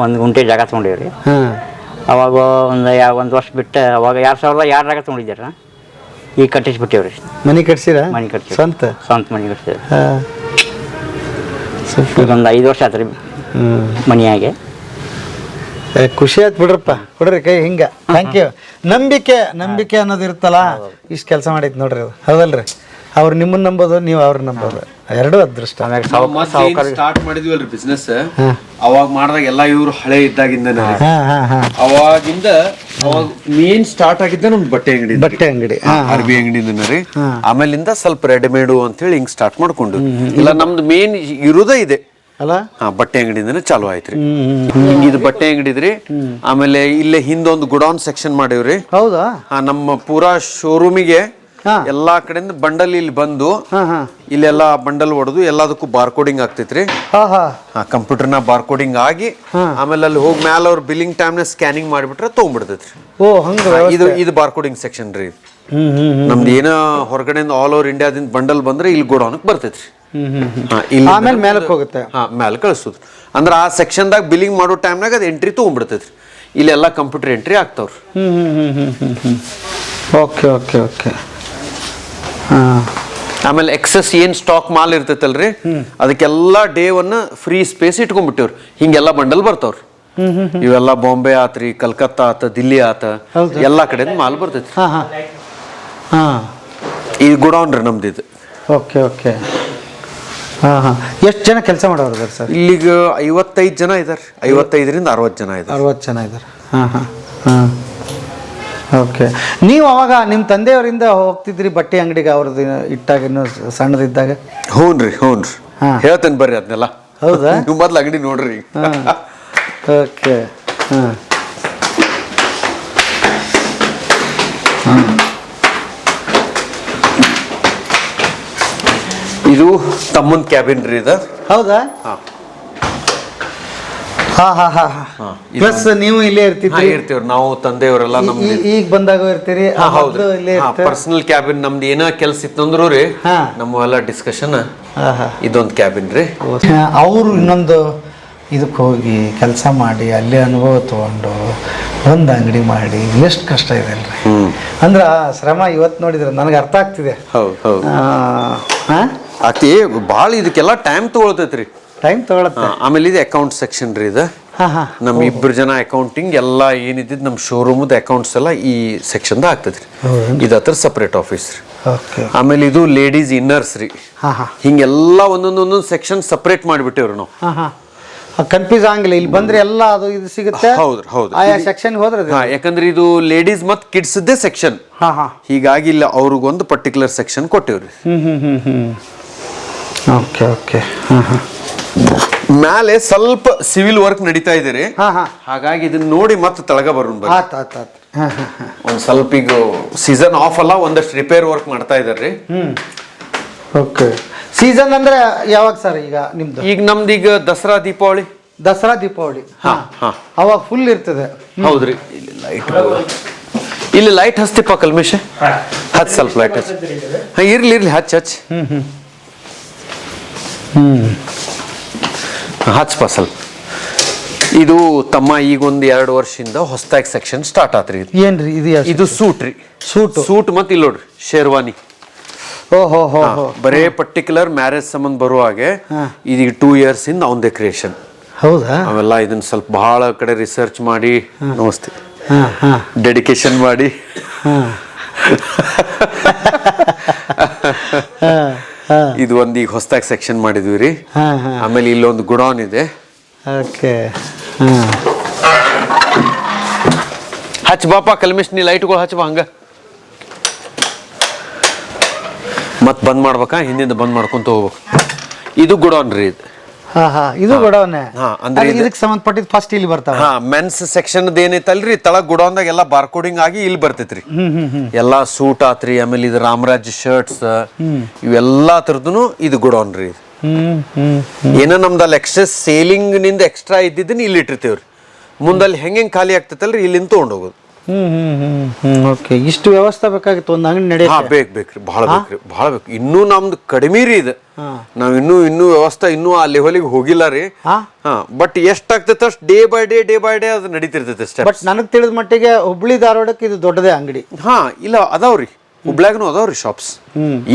ಒಂದು ಗುಂಟೆ ಜಾಗ ತೊಗೊಂಡೇವ್ರಿ. ಹಾ. ಅವಾಗ ಒಂದು ಯಾ ಒಂದು ವರ್ಷ ಬಿಟ್ಟು ಅವಾಗ ಎರಡು ಸಾವಿರದ ಎರಡರಾಗ ತೊಗೊಂಡಿದ್ದೀರ. ಈಗ ಕಟ್ಟಿಸ್ಬಿಟ್ಟೇವ್ರಿ. ಮನೆ ಕಟ್ಸಿರ? ಮನೆ ಕಟ್ಸಿ ಸ್ವಂತ? ಸ್ವಂತ ಮನೆ ಕಟ್ಸಿದ್ರಿ ಈಗ ಒಂದು ಐದು ವರ್ಷ ಆತ್ರಿ ಹ್ಮ್. ಮನೆಯಾಗೆ. ಖುಷಿ ಆಯ್ತು ಬಿಡ್ರಪ್ಪ. ಕೊಡ್ರಿ ಕೈ ಹಿಂಗ. ಥ್ಯಾಂಕ್ ಯು ನಂಬಿಕೆ ನಂಬಿಕೆ ಅನ್ನೋದು ಇರುತ್ತಲ್ಲ ಇಷ್ಟು ಕೆಲಸ ಮಾಡೈತೆ ನೋಡ್ರಿ ಅದು. ಹೌದಲ್ರಿ? ಅವ್ರು ನಿಮ್ಮನ್ನ ನಂಬೋದು ನೀವು ಅವ್ರ ನಂಬೋದು. ಎರಡು ಅದೃಷ್ಟ. ಆಮ್ಯಾಗ ಸಾವು ಸಾವುಕಾರ ಸ್ಟಾರ್ಟ್ ಮಾಡಿದ್ವಲ್ರಿ ಬಿಸ್ನೆಸ್ ಅವಾಗ ಮಾಡಿದಾಗ ಎಲ್ಲಾ ಇವ್ರು ಹಳೆ ಇದ್ದಾಗಿಂದ ಹಾ ಹಾ ಹಾ. ಅವಾಗಿಂದ ಅವಾಗ ಮೇನ್ ಸ್ಟಾರ್ಟ್ ಆಗಿದ್ದ ನಮ್ದು ಬಟ್ಟೆ ಅಂಗಡಿ ಬಟ್ಟೆ ಅಂಗಡಿ. ಅರಬಿ ಅರ್ಬಿ ಅಂಗಡಿನ ರೀ. ಆಮೇಲಿಂದ ಸ್ವಲ್ಪ ರೆಡಿಮೇಡು ಅಂತ ಹೇಳಿ ಹಿಂಗ್ ಸ್ಟಾರ್ಟ್ ಮಾಡ್ಕೊಂಡು ಇಲ್ಲ ನಮ್ದು ಮೇನ್ ಇರುದೇ ಇದೆ. ಅಲ್ಲ? ಹಾ ಬಟ್ಟೆ ಅಂಗಡಿಯಿಂದನೇ ಚಾಲು ಆಯ್ತ್ರಿ ಹಿಂಗ್ ಇದು ಬಟ್ಟೆ ಅಂಗಡಿ ಇದ್ರಿ. ಆಮೇಲೆ ಇಲ್ಲೇ ಹಿಂದೊಂದು ಗುಡೌನ್ ಸೆಕ್ಷನ್ ಮಾಡೇವ್ರಿ. ಹೌದಾ? ಆ, ನಮ್ಮ ಪೂರಾ ಶೋರೂಮಿಗೆ. ಎಲ್ಲಾ ಕಡೆಯಿಂದ ಬಂಡಲ್ ಇಲ್ಲಿ ಬಂದು ಇಲ್ಲೆಲ್ಲ ಬಂಡಲ್ ಹೊಡೆದು ಎಲ್ಲದಕ್ಕೂ ಬಾರ್ಕೋಡಿಂಗ್ ಆಗ್ತೈತ್ರಿ. ಕಂಪ್ಯೂಟರ್ನ ಕಂಪ್ಯೂಟರ್ನ ಬಾರ್ಕೋಡಿಂಗ್ ಆಗಿ ಆಮೇಲೆ ಅಲ್ಲಿ ಹೋಗಿ ಮ್ಯಾಲ ಅವ್ರ ಬಿಲ್ಲಿಂಗ್ ಟೈಮ್ನ ಸ್ಕ್ಯಾನಿಂಗ್ ಮಾಡಿಬಿಟ್ರೆ ತೊಗೊಂಡ್ಬಿಡ್ತೈತ್ರಿ ಓ ಹಂಗ ಇದು ಇದು ಬಾರ್ಕೋಡಿಂಗ್ ಸೆಕ್ಷನ್ ರೀ. ನಮ್ದು ಏನ ಹೊರಗಡೆಯಿಂದ ಆಲ್ ಓವರ್ ಇಂಡಿಯಾದಿಂದ ಬಂಡಲ್ ಬಂದ್ರೆ ಇಲ್ಲಿ ಗೋಡೌನ್ಗೆ ಬರ್ತೈತ್ರಿ. ಆಮೇಲೆ ಮೇಲಕ್ಕೆ ಹೋಗುತ್ತೆ. ಹಾ ಮ್ಯಾಲ ಕಳಿಸ್ತದ ಅಂದ್ರೆ ಆ ಸೆಕ್ಷನ್ದಾಗ ಬಿಲ್ಲಿಂಗ್ ಮಾಡೋ ಟೈಮ್ನಾಗ ಅದು ಎಂಟ್ರಿ ತೊಗೊಂಡ್ಬಿಡ್ತೈತ್ರಿ ಇಲ್ಲೆಲ್ಲ ಕಂಪ್ಯೂಟರ್ ಎಂಟ್ರಿ ಆಗ್ತಾವ್ರಿ. ಹ್ಮ್ ಹ್ಮ್ ಹ್ಮ್ ಹ್ಮ್ ಹ್ಮ್ ಹ್ಮ್. ಓಕೆ ಓಕೆ ಓಕೆ ಆಮೇಲೆ ಎಕ್ಸಸ್ ಏನ್ ಸ್ಟಾಕ್ ಮಾಲ್ ಇರ್ತೈತಲ್ರಿ? ಅದಕ್ಕೆಲ್ಲ ಡೇವನ್ನು ಫ್ರೀ ಸ್ಪೇಸ್ ಇಟ್ಕೊಂಡ್ಬಿಟ್ಟಿವ್ರಿ. ಹಿಂಗೆಲ್ಲ ಬಂಡಲ್ ಬರ್ತಾವ್ರಿ. ಇವೆಲ್ಲ ಬಾಂಬೆ ಆತ್ರಿ ಕಲ್ಕತ್ತಾ ಆತ ದಿಲ್ಲಿ ಆತ ಎಲ್ಲಾ ಕಡೆಯಿಂದ ಮಾಲ್ ಬರ್ತೈತಿ ಈ ಗುಡೌನ್ ರೀ ನಮ್ದು ಇದು. Okay okay. ಹಾಂ ಹಾಂ. ಎಷ್ಟು ಜನ ಕೆಲಸ ಮಾಡೋರು ಸರ್? ಇಲ್ಲಿಗೆ ಐವತ್ತೈದು ಜನ ಇದಾರೆ. ಐವತ್ತೈದರಿಂದ ಅರವತ್ತು ಜನ ಇದ್ದಾರೆ ಅರವತ್ತು ಜನ ಇದ್ದಾರೆ ಹಾಂ ಹಾಂ. ಹಾಂ. ಓಕೆ ನೀವು ಅವಾಗ ನಿಮ್ಮ ತಂದೆಯವರಿಂದ ಹೋಗ್ತಿದ್ರಿ ಬಟ್ಟೆ ಅಂಗಡಿಗೆ ಅವ್ರದ್ದು ಇಟ್ಟಾಗ ಇನ್ನೂ ಸಣ್ಣದಿದ್ದಾಗ? ಹ್ಞೂ ರೀ ಹ್ಞೂ ರೀ. ಹಾಂ. ಹೇಳ್ತೇನೆ ಬರ್ರಿ ಅದನ್ನೆಲ್ಲ ಹೌದಾ? ನೀವು ಮೊದಲು ಅಂಗಡಿ ನೋಡ್ರಿ. ಹಾಂ. ಓಕೆ ಹಾಂ. ಇದು ತಮ್ಮನ್ ಕ್ಯಾಬಿನ್ ರೀ ಇದು. ಹೌದಾ? ಹಾಂ. ಹಾಂ ಹಾಂ ಹಾಂ ಹಾ, ಪ್ಲಸ್ ನೀವು ಇಲ್ಲೇ ಇರ್ತಿದ್ರಿ. ಇರ್ತೀವ್ರಿ. ನಾವು ತಂದೆಯವರೆಲ್ಲ ನಮ್ದು ಈಗ ಬಂದಾಗ ಇರ್ತೀರಿ. ಹಾ, ಆ ಇಲ್ಲೇ ಪರ್ಸನಲ್ ಕ್ಯಾಬಿನ್ ನಮ್ದು ಏನೋ ಕೆಲ್ಸ ಇತ್ತಂದ್ರು ರೀ ಹಾ. ನಮ್ಮ ಎಲ್ಲ ಡಿಸ್ಕಷನ್ ಇದೊಂದು ಕ್ಯಾಬಿನ್ ರೀ. ಅವರು ಇನ್ನೊಂದು ಇದಕ್ಕೆ ಹೋಗಿ ಕೆಲಸ ಮಾಡಿ ಅಲ್ಲೇ ಅನುಭವ ತಗೊಂಡು ಒಂದು ಅಂಗಡಿ ಮಾಡಿ ಎಷ್ಟು ಕಷ್ಟ ಇದೆ ಅಲ್ರಿ. ಅಂದ್ರೆ ಆ ಶ್ರಮ ಇವತ್ತು ನೋಡಿದ್ರೆ ನನಗೆ ಅರ್ಥ ಆಗ್ತಿದೆ. ಹೌದು ಹೌದು. ಅತಿ ಭಾಳ ಇದಕ್ಕೆಲ್ಲ ಟೈಮ್ ತಗೊಳ್ತೈತ್ರಿ. ಟೈಮ್ ತಗೊಳತ್ತೆ. ಆಮೇಲೆ ಇದು ಅಕೌಂಟ್ ಸೆಕ್ಷನ್ ರೀ ಇದು. ಹಾ ಹಾ. ನಮ್ಮ ಇಬ್ಬರು ಜನ ಅಕೌಂಟಿಂಗ್ ಎಲ್ಲ ಏನಿದ್ದು ನಮ್ಮ ಶೋರೂಮದ ಅಕೌಂಟ್ಸ್ ಎಲ್ಲ ಈ ಸೆಕ್ಷನ್ದಾಗ ರೀ. ಇದು ಹತ್ರ ಸಪ್ರೇಟ್ ಆಫೀಸ್ ರೀ. ಆಮೇಲೆ ಇದು ಲೇಡೀಸ್ ಇನ್ನರ್ಸ್ ರೀ. ಹಾಂ ಹಾಂ. ಹಿಂಗೆಲ್ಲ ಒಂದೊಂದು ಒಂದೊಂದು ಸೆಕ್ಷನ್ ಸಪ್ರೇಟ್ ಮಾಡಿಬಿಟ್ಟೇವ್ರಿ ನಾವು. ಕನ್ಫ್ಯೂಸ್ ಆಗಂಗಿಲ್ಲ. ಇಲ್ಲಿ ಬಂದ್ರೆ ಎಲ್ಲ ಅದು ಇದು ಸಿಗುತ್ತೆ. ಹೌದ್ರಿ, ಹೌದು. ಆಯಾ ಸೆಕ್ಷನ್ ಹೋದ್ರೆ ಯಾಕಂದ್ರೆ ಇದು ಲೇಡೀಸ್ ಮತ್ತು ಕಿಡ್ಸ್ದೇ ಸೆಕ್ಷನ್ ಹಾಂ ಹಾಂ. ಹೀಗಾಗಿ ಇಲ್ಲ ಅವ್ರಿಗೊಂದು ಪರ್ಟಿಕ್ಯುಲರ್ ಸೆಕ್ಷನ್ ಕೊಟ್ಟೇವ್ರಿ. ಹ್ಮ್ ಹ್ಮ್ ಹ್ಮ್ ಹ್ಮ್. Okay okay. ಹಾ ಹಾಂ. ಮ್ಯಾಲೆ ಸ್ವಲ್ಪ ಸಿವಿಲ್ ವರ್ಕ್ ನಡೀತಾ ಇದೆ ರೀ ಹಾಂ ಹಾಂ. ಹಾಗಾಗಿ ಇದನ್ನ ನೋಡಿ ಮತ್ತೆ ತಳಗ ಬರೋಣ ಬರ್ರಿ ಆತ್ ಆತ್ ಆತು. ಹಾಂ ಹಾಂ ಹಾಂ. ಒಂದ್ ಸ್ವಲ್ಪ ಈಗ ಸೀಸನ್ ಆಫ್ ಅಲ್ಲ ಒಂದಷ್ಟು ರಿಪೇರ್ ವರ್ಕ್ ಮಾಡ್ತಾ ಇದಾರ್ರಿ. ಹ್ಞೂ ಓಕೆ ಸೀಸನ್ ಅಂದ್ರೆ ಯಾವಾಗ ಸರ್ ಈಗ ನಿಮ್ದು? ಈಗ ನಮ್ದು ಈಗ ದಸರಾ ದೀಪಾವಳಿ. ದಸರಾ ದೀಪಾವಳಿ. ಹಾ, ಹಾ. ಅವಾಗ ಫುಲ್ ಇರ್ತದೆ. ಹೌದ್ರಿ. ಇಲ್ಲಿ ಲೈಟ್ ಇಲ್ಲಿ ಲೈಟ್ ಹಚ್ತಿಪ್ಪ ಕಲ್ಮೇಶ. ಹಚ್ ಸ್ವಲ್ಪ ಲೈಟ್ ಹಚ್. ಹಾ ಇರ್ಲಿ ಇರ್ಲಿ ಹಚ್ ಹಚ್. ಹಾ, ಹಚ್ಪ ಫಸಲ್ ಇದು ತಮ್ಮ ಈಗ ಒಂದು ಎರಡು ವರ್ಷದಿಂದ ಹೊಸದಾಗಿ ಸೆಕ್ಷನ್ ಸ್ಟಾರ್ಟ್ ಆತ್ರಿ ಇದು. ಏನ್ರಿ? ಇದು ಇದು ಸೂಟ್ ರೀ ಸೂಟ್? ಸೂಟ್ ಮತ್ತೆ ಇಲ್ಲಿ ನೋಡ್ರಿ ಶೇರ್ವಾನಿ. ಹೋ ಹೋ ಬರೇ ಪರ್ಟಿಕ್ಯುಲರ್ ಮ್ಯಾರೇಜ್ ಸಂಬಂಧ ಬರುವ ಹಾಗೆ. ಇದೀಗ ಟೂ ಇಯರ್ಸ್ ಇಂದ ಅವಂದೇ ಕ್ರಿಯೇಷನ್ ಹೌದಾ? ಅವೆಲ್ಲ ಇದನ್ನ ಸ್ವಲ್ಪ ಬಹಳ ಕಡೆ ರಿಸರ್ಚ್ ಮಾಡಿ ನಮಸ್ತೆ. ಡೆಡಿಕೇಶನ್ ಮಾಡಿ. ಇದು ಒಂದು ಈಗ ಹೊಸದಾಗಿ ಸೆಕ್ಷನ್ ಮಾಡಿದ್ವಿ ರೀ ಆಮೇಲೆ ಇಲ್ಲೊಂದು ಗುಡೌನ್ ಇದೆ. ಓಕೆ. ಹಚ್ ಬಾಪ ಕಲ್ಮಿಶ್ ನೀ ಲೈಟ್ಗಳು ಹಚ್ಚ ಬಾ ಹಂಗ. ಮತ್ತೆ ಬಂದ್ ಮಾಡ್ಬೇಕಾ? ಹಿಂದಿಂದ ಬಂದ್ ಮಾಡ್ಕೊಂತ ಹೋಗ್ಬೇಕು. ಇದು ಗುಡೌನ್ ರೀ ಇದು. ಇದು ಗೊಡವನೆ ಹಾ, ಅಂದ್ರೆ ಇದು- ಇದಕ್ಕೆ ಸಂಬಂಧಪಟ್ಟಿದ್ದು ಫಸ್ಟ್ ಇಲ್ಲಿ ಬರ್ತಾವ. ಹಾ ಮೆನ್ಸ್ ಸೆಕ್ಷನ್ ಏನೈತಲ್ರಿ ತಳಗ್ ಗುಡೌನ್ದಾಗ ಎಲ್ಲ ಬಾರ್ಕೋಡಿಂಗ್ ಆಗಿ ಇಲ್ಲಿ ಬರ್ತೈತ್ರಿ. ಎಲ್ಲಾ ಸೂಟ್ ಆತ್ರಿ ಆಮೇಲೆ ಇದು ರಾಮರಾಜ್ ಶರ್ಟ್ಸ್ ಇವೆಲ್ಲಾ ತರದ್ನು ಇದು ಗುಡೌನ್ ರೀ ಏನ ನಮ್ದಲ್ಲಿ ಎಕ್ಸ್ಟ್ರಾ ಸೇಲಿಂಗ್ನಿಂದ ಎಕ್ಸ್ಟ್ರಾ ಇದ್ದಿದ್ದನ್ನ ಇಲ್ಲಿ ಇಟ್ಟಿರ್ತೇವ್ರಿ. ಮುಂದಲ್ಲಿ ಹೆಂಗ್ ಹೆಂಗ್ ಖಾಲಿ ಆಗ್ತೈತಲ್ರಿ ಇಲ್ಲಿಂದ ತೊಗೊಂಡ್ ಹೋಗೋದು. ಹ್ಮ್ ಹ್ಮ್ ಹ್ಮ್ ಹ್ಮ್ ಓಕೆ ಇಷ್ಟು ವ್ಯವಸ್ಥೆ ಬೇಕಾಗಿತ್ತು ಒಂದು ಅಂಗಡಿ ಹಾ ನಡೆಯುತ್ತೆ ಬೇಕ್ ಬೇಕ್ರಿ ಬಹಳ ಬೇಕ್ರಿ ಬಹಳ ಬೇಕು. ಇನ್ನೂ ನಮ್ದು ಕಡಿಮೆ ರೀ ಇದು. ನಾವು ನಾವ್ ಇನ್ನೂ ಇನ್ನೂ ವ್ಯವಸ್ಥೆ ಇನ್ನೂ ಆ ಲೆವೆಲಿಗೆ ಹೋಗಿಲ್ಲ ರೀ. ಹಾ? ಹಾ ಬಟ್ ಎಷ್ಟಾಗ್ತೈತೆ ಅಷ್ಟು day by day day by day ಅದು ನಡೀತಿರ್ತೈತೆ ಅಷ್ಟೇ. ಬಟ್ ನನಗೆ ತಿಳಿದ ಮಟ್ಟಿಗೆ ಹುಬ್ಳಿ ಧಾರವಾಡಕ್ಕೆ ಇದು ದೊಡ್ಡದೇ ಅಂಗಡಿ. ಹಾ ಇಲ್ಲ ಅದಾವ್ರಿ. ಹುಬ್ಳ್ಯಾಗನು ಅದಾವ್ರಿ ಶಾಪ್ಸ್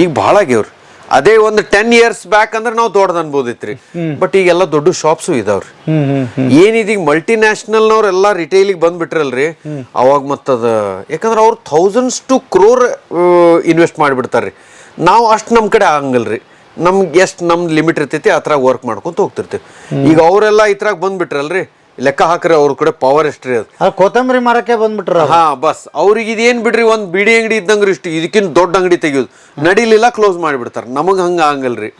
ಈಗ ಭಾಳ ಆಗ್ಯಾವ್ರಿ. ಅದೇ ಒಂದು ಟೆನ್ ಇಯರ್ಸ್ ಬ್ಯಾಕ್ ಅಂದ್ರೆ ನಾವು ದೊಡ್ಡದು ಅನ್ಬೋದಿತ್ರಿ. ಬಟ್ ಈಗೆಲ್ಲ ದೊಡ್ಡ ಶಾಪ್ಸ್ ಇದಾವ್ರಿ. ಏನಿದೀಗ ಮಲ್ಟಿ ನ್ಯಾಷನಲ್ನವ್ರೆಲ್ಲ ರಿಟೇಲಿಗೆ ಬಂದ್ಬಿಟ್ರಲ್ರಿ ಅವಾಗ ಮತ್ತದ ಯಾಕಂದ್ರೆ ಅವ್ರು ಥೌಸಂಡ್ಸ್ ಟು ಕ್ರೋರ್ ಇನ್ವೆಸ್ಟ್ ಮಾಡಿಬಿಡ್ತಾರ್ರಿ. ನಾವು ಅಷ್ಟು ನಮ್ಮ ಕಡೆ ಆಗಂಗಲ್ರಿ. ನಮ್ಗೆ ಎಷ್ಟು ನಮ್ದು ಲಿಮಿಟ್ ಇರ್ತೈತಿ ಆ ಥರ ವರ್ಕ್ ಮಾಡ್ಕೊಂತ ಹೋಗ್ತಿರ್ತೀವಿ. ಈಗ ಅವರೆಲ್ಲ ಇದ್ರಾಗ ಬಂದ್ಬಿಟ್ರಲ್ರಿ ಲೆಕ್ಕ ಹಾಕ್ರಿ ಅವ್ರ ಕಡೆ ಪವರ್ ಎಷ್ಟ್ರಿ ಅದು. ಅದು ಕೊತ್ತಂಬರಿ ಮರಕ್ಕೆ ಬಂದ್ಬಿಟ್ರ ಹಾ ಬಸ್. ಅವ್ರಿಗೆ ಇದೇನ್ ಬಿಡ್ರಿ ಒಂದ್ ಬಿಡಿ ಅಂಗಡಿ ಇದ್ದಂಗ್ರಿ ಇಷ್ಟು. ಇದಕ್ಕಿಂತ ದೊಡ್ಡ ಅಂಗಡಿ ತೆಗಿಯೋದು. ನಡಿಲಿಲ್ಲ ಕ್ಲೋಸ್ ಮಾಡಿಬಿಡ್ತಾರ. ನಮಗ್ ಹಂಗ ಹಂಗಲ್ರಿ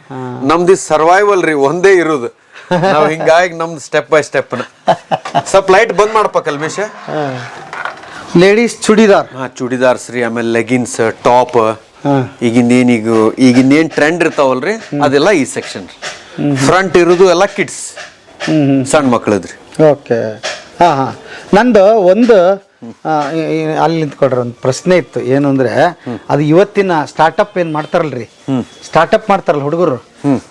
ನಮ್ದು ಸರ್ವೈವಲ್ ರೀ ಒಂದೇ ಇರೋದು. ನಾವ್ ಹಿಂಗಾಗಿ ನಮ್ದು ಸ್ಟೆಪ್ ಬೈ ಸ್ಟೆಪ್ ಸ್ವಲ್ಪ ಲೈಟ್ ಬಂದ್ ಮಾಡಪ್ಪ ಮೇಶ ಲೇಡೀಸ್ ಚೂಡಿದಾರ್. ಹಾ ಚೂಡಿದಾರ್ಸ್ ರೀ ಆಮೇಲೆ ಲೆಗಿನ್ಸ್ ಟಾಪ್ ಈಗಿಂದ ಏನ್ ಟ್ರೆಂಡ್ ಇರ್ತಾವಲ್ರಿ ಅದೆಲ್ಲ ಈ ಸೆಕ್ಷನ್ ಫ್ರಂಟ್ ಇರೋದು ಎಲ್ಲ ಕಿಡ್ಸ್ ಸಣ್ಣ ಮಕ್ಕಳದ್ರಿ ಓಕೆ. ಹಾಂ ಹಾಂ. ನಂದು ಒಂದು ಆ, ಈ- ಈ ಅಲ್ಲಿ ನಿಂತ್ಕೊಡ್ರಿ ಒಂದು ಪ್ರಶ್ನೆ ಇತ್ತು. ಏನು ಅಂದ್ರೆ ಅದು ಇವತ್ತಿನ ಸ್ಟಾರ್ಟಪ್ ಏನು ಮಾಡ್ತಾರಲ್ರಿ? ಸ್ಟಾರ್ಟಪ್ ಮಾಡ್ತಾರಲ್ಲ ಹುಡುಗರು?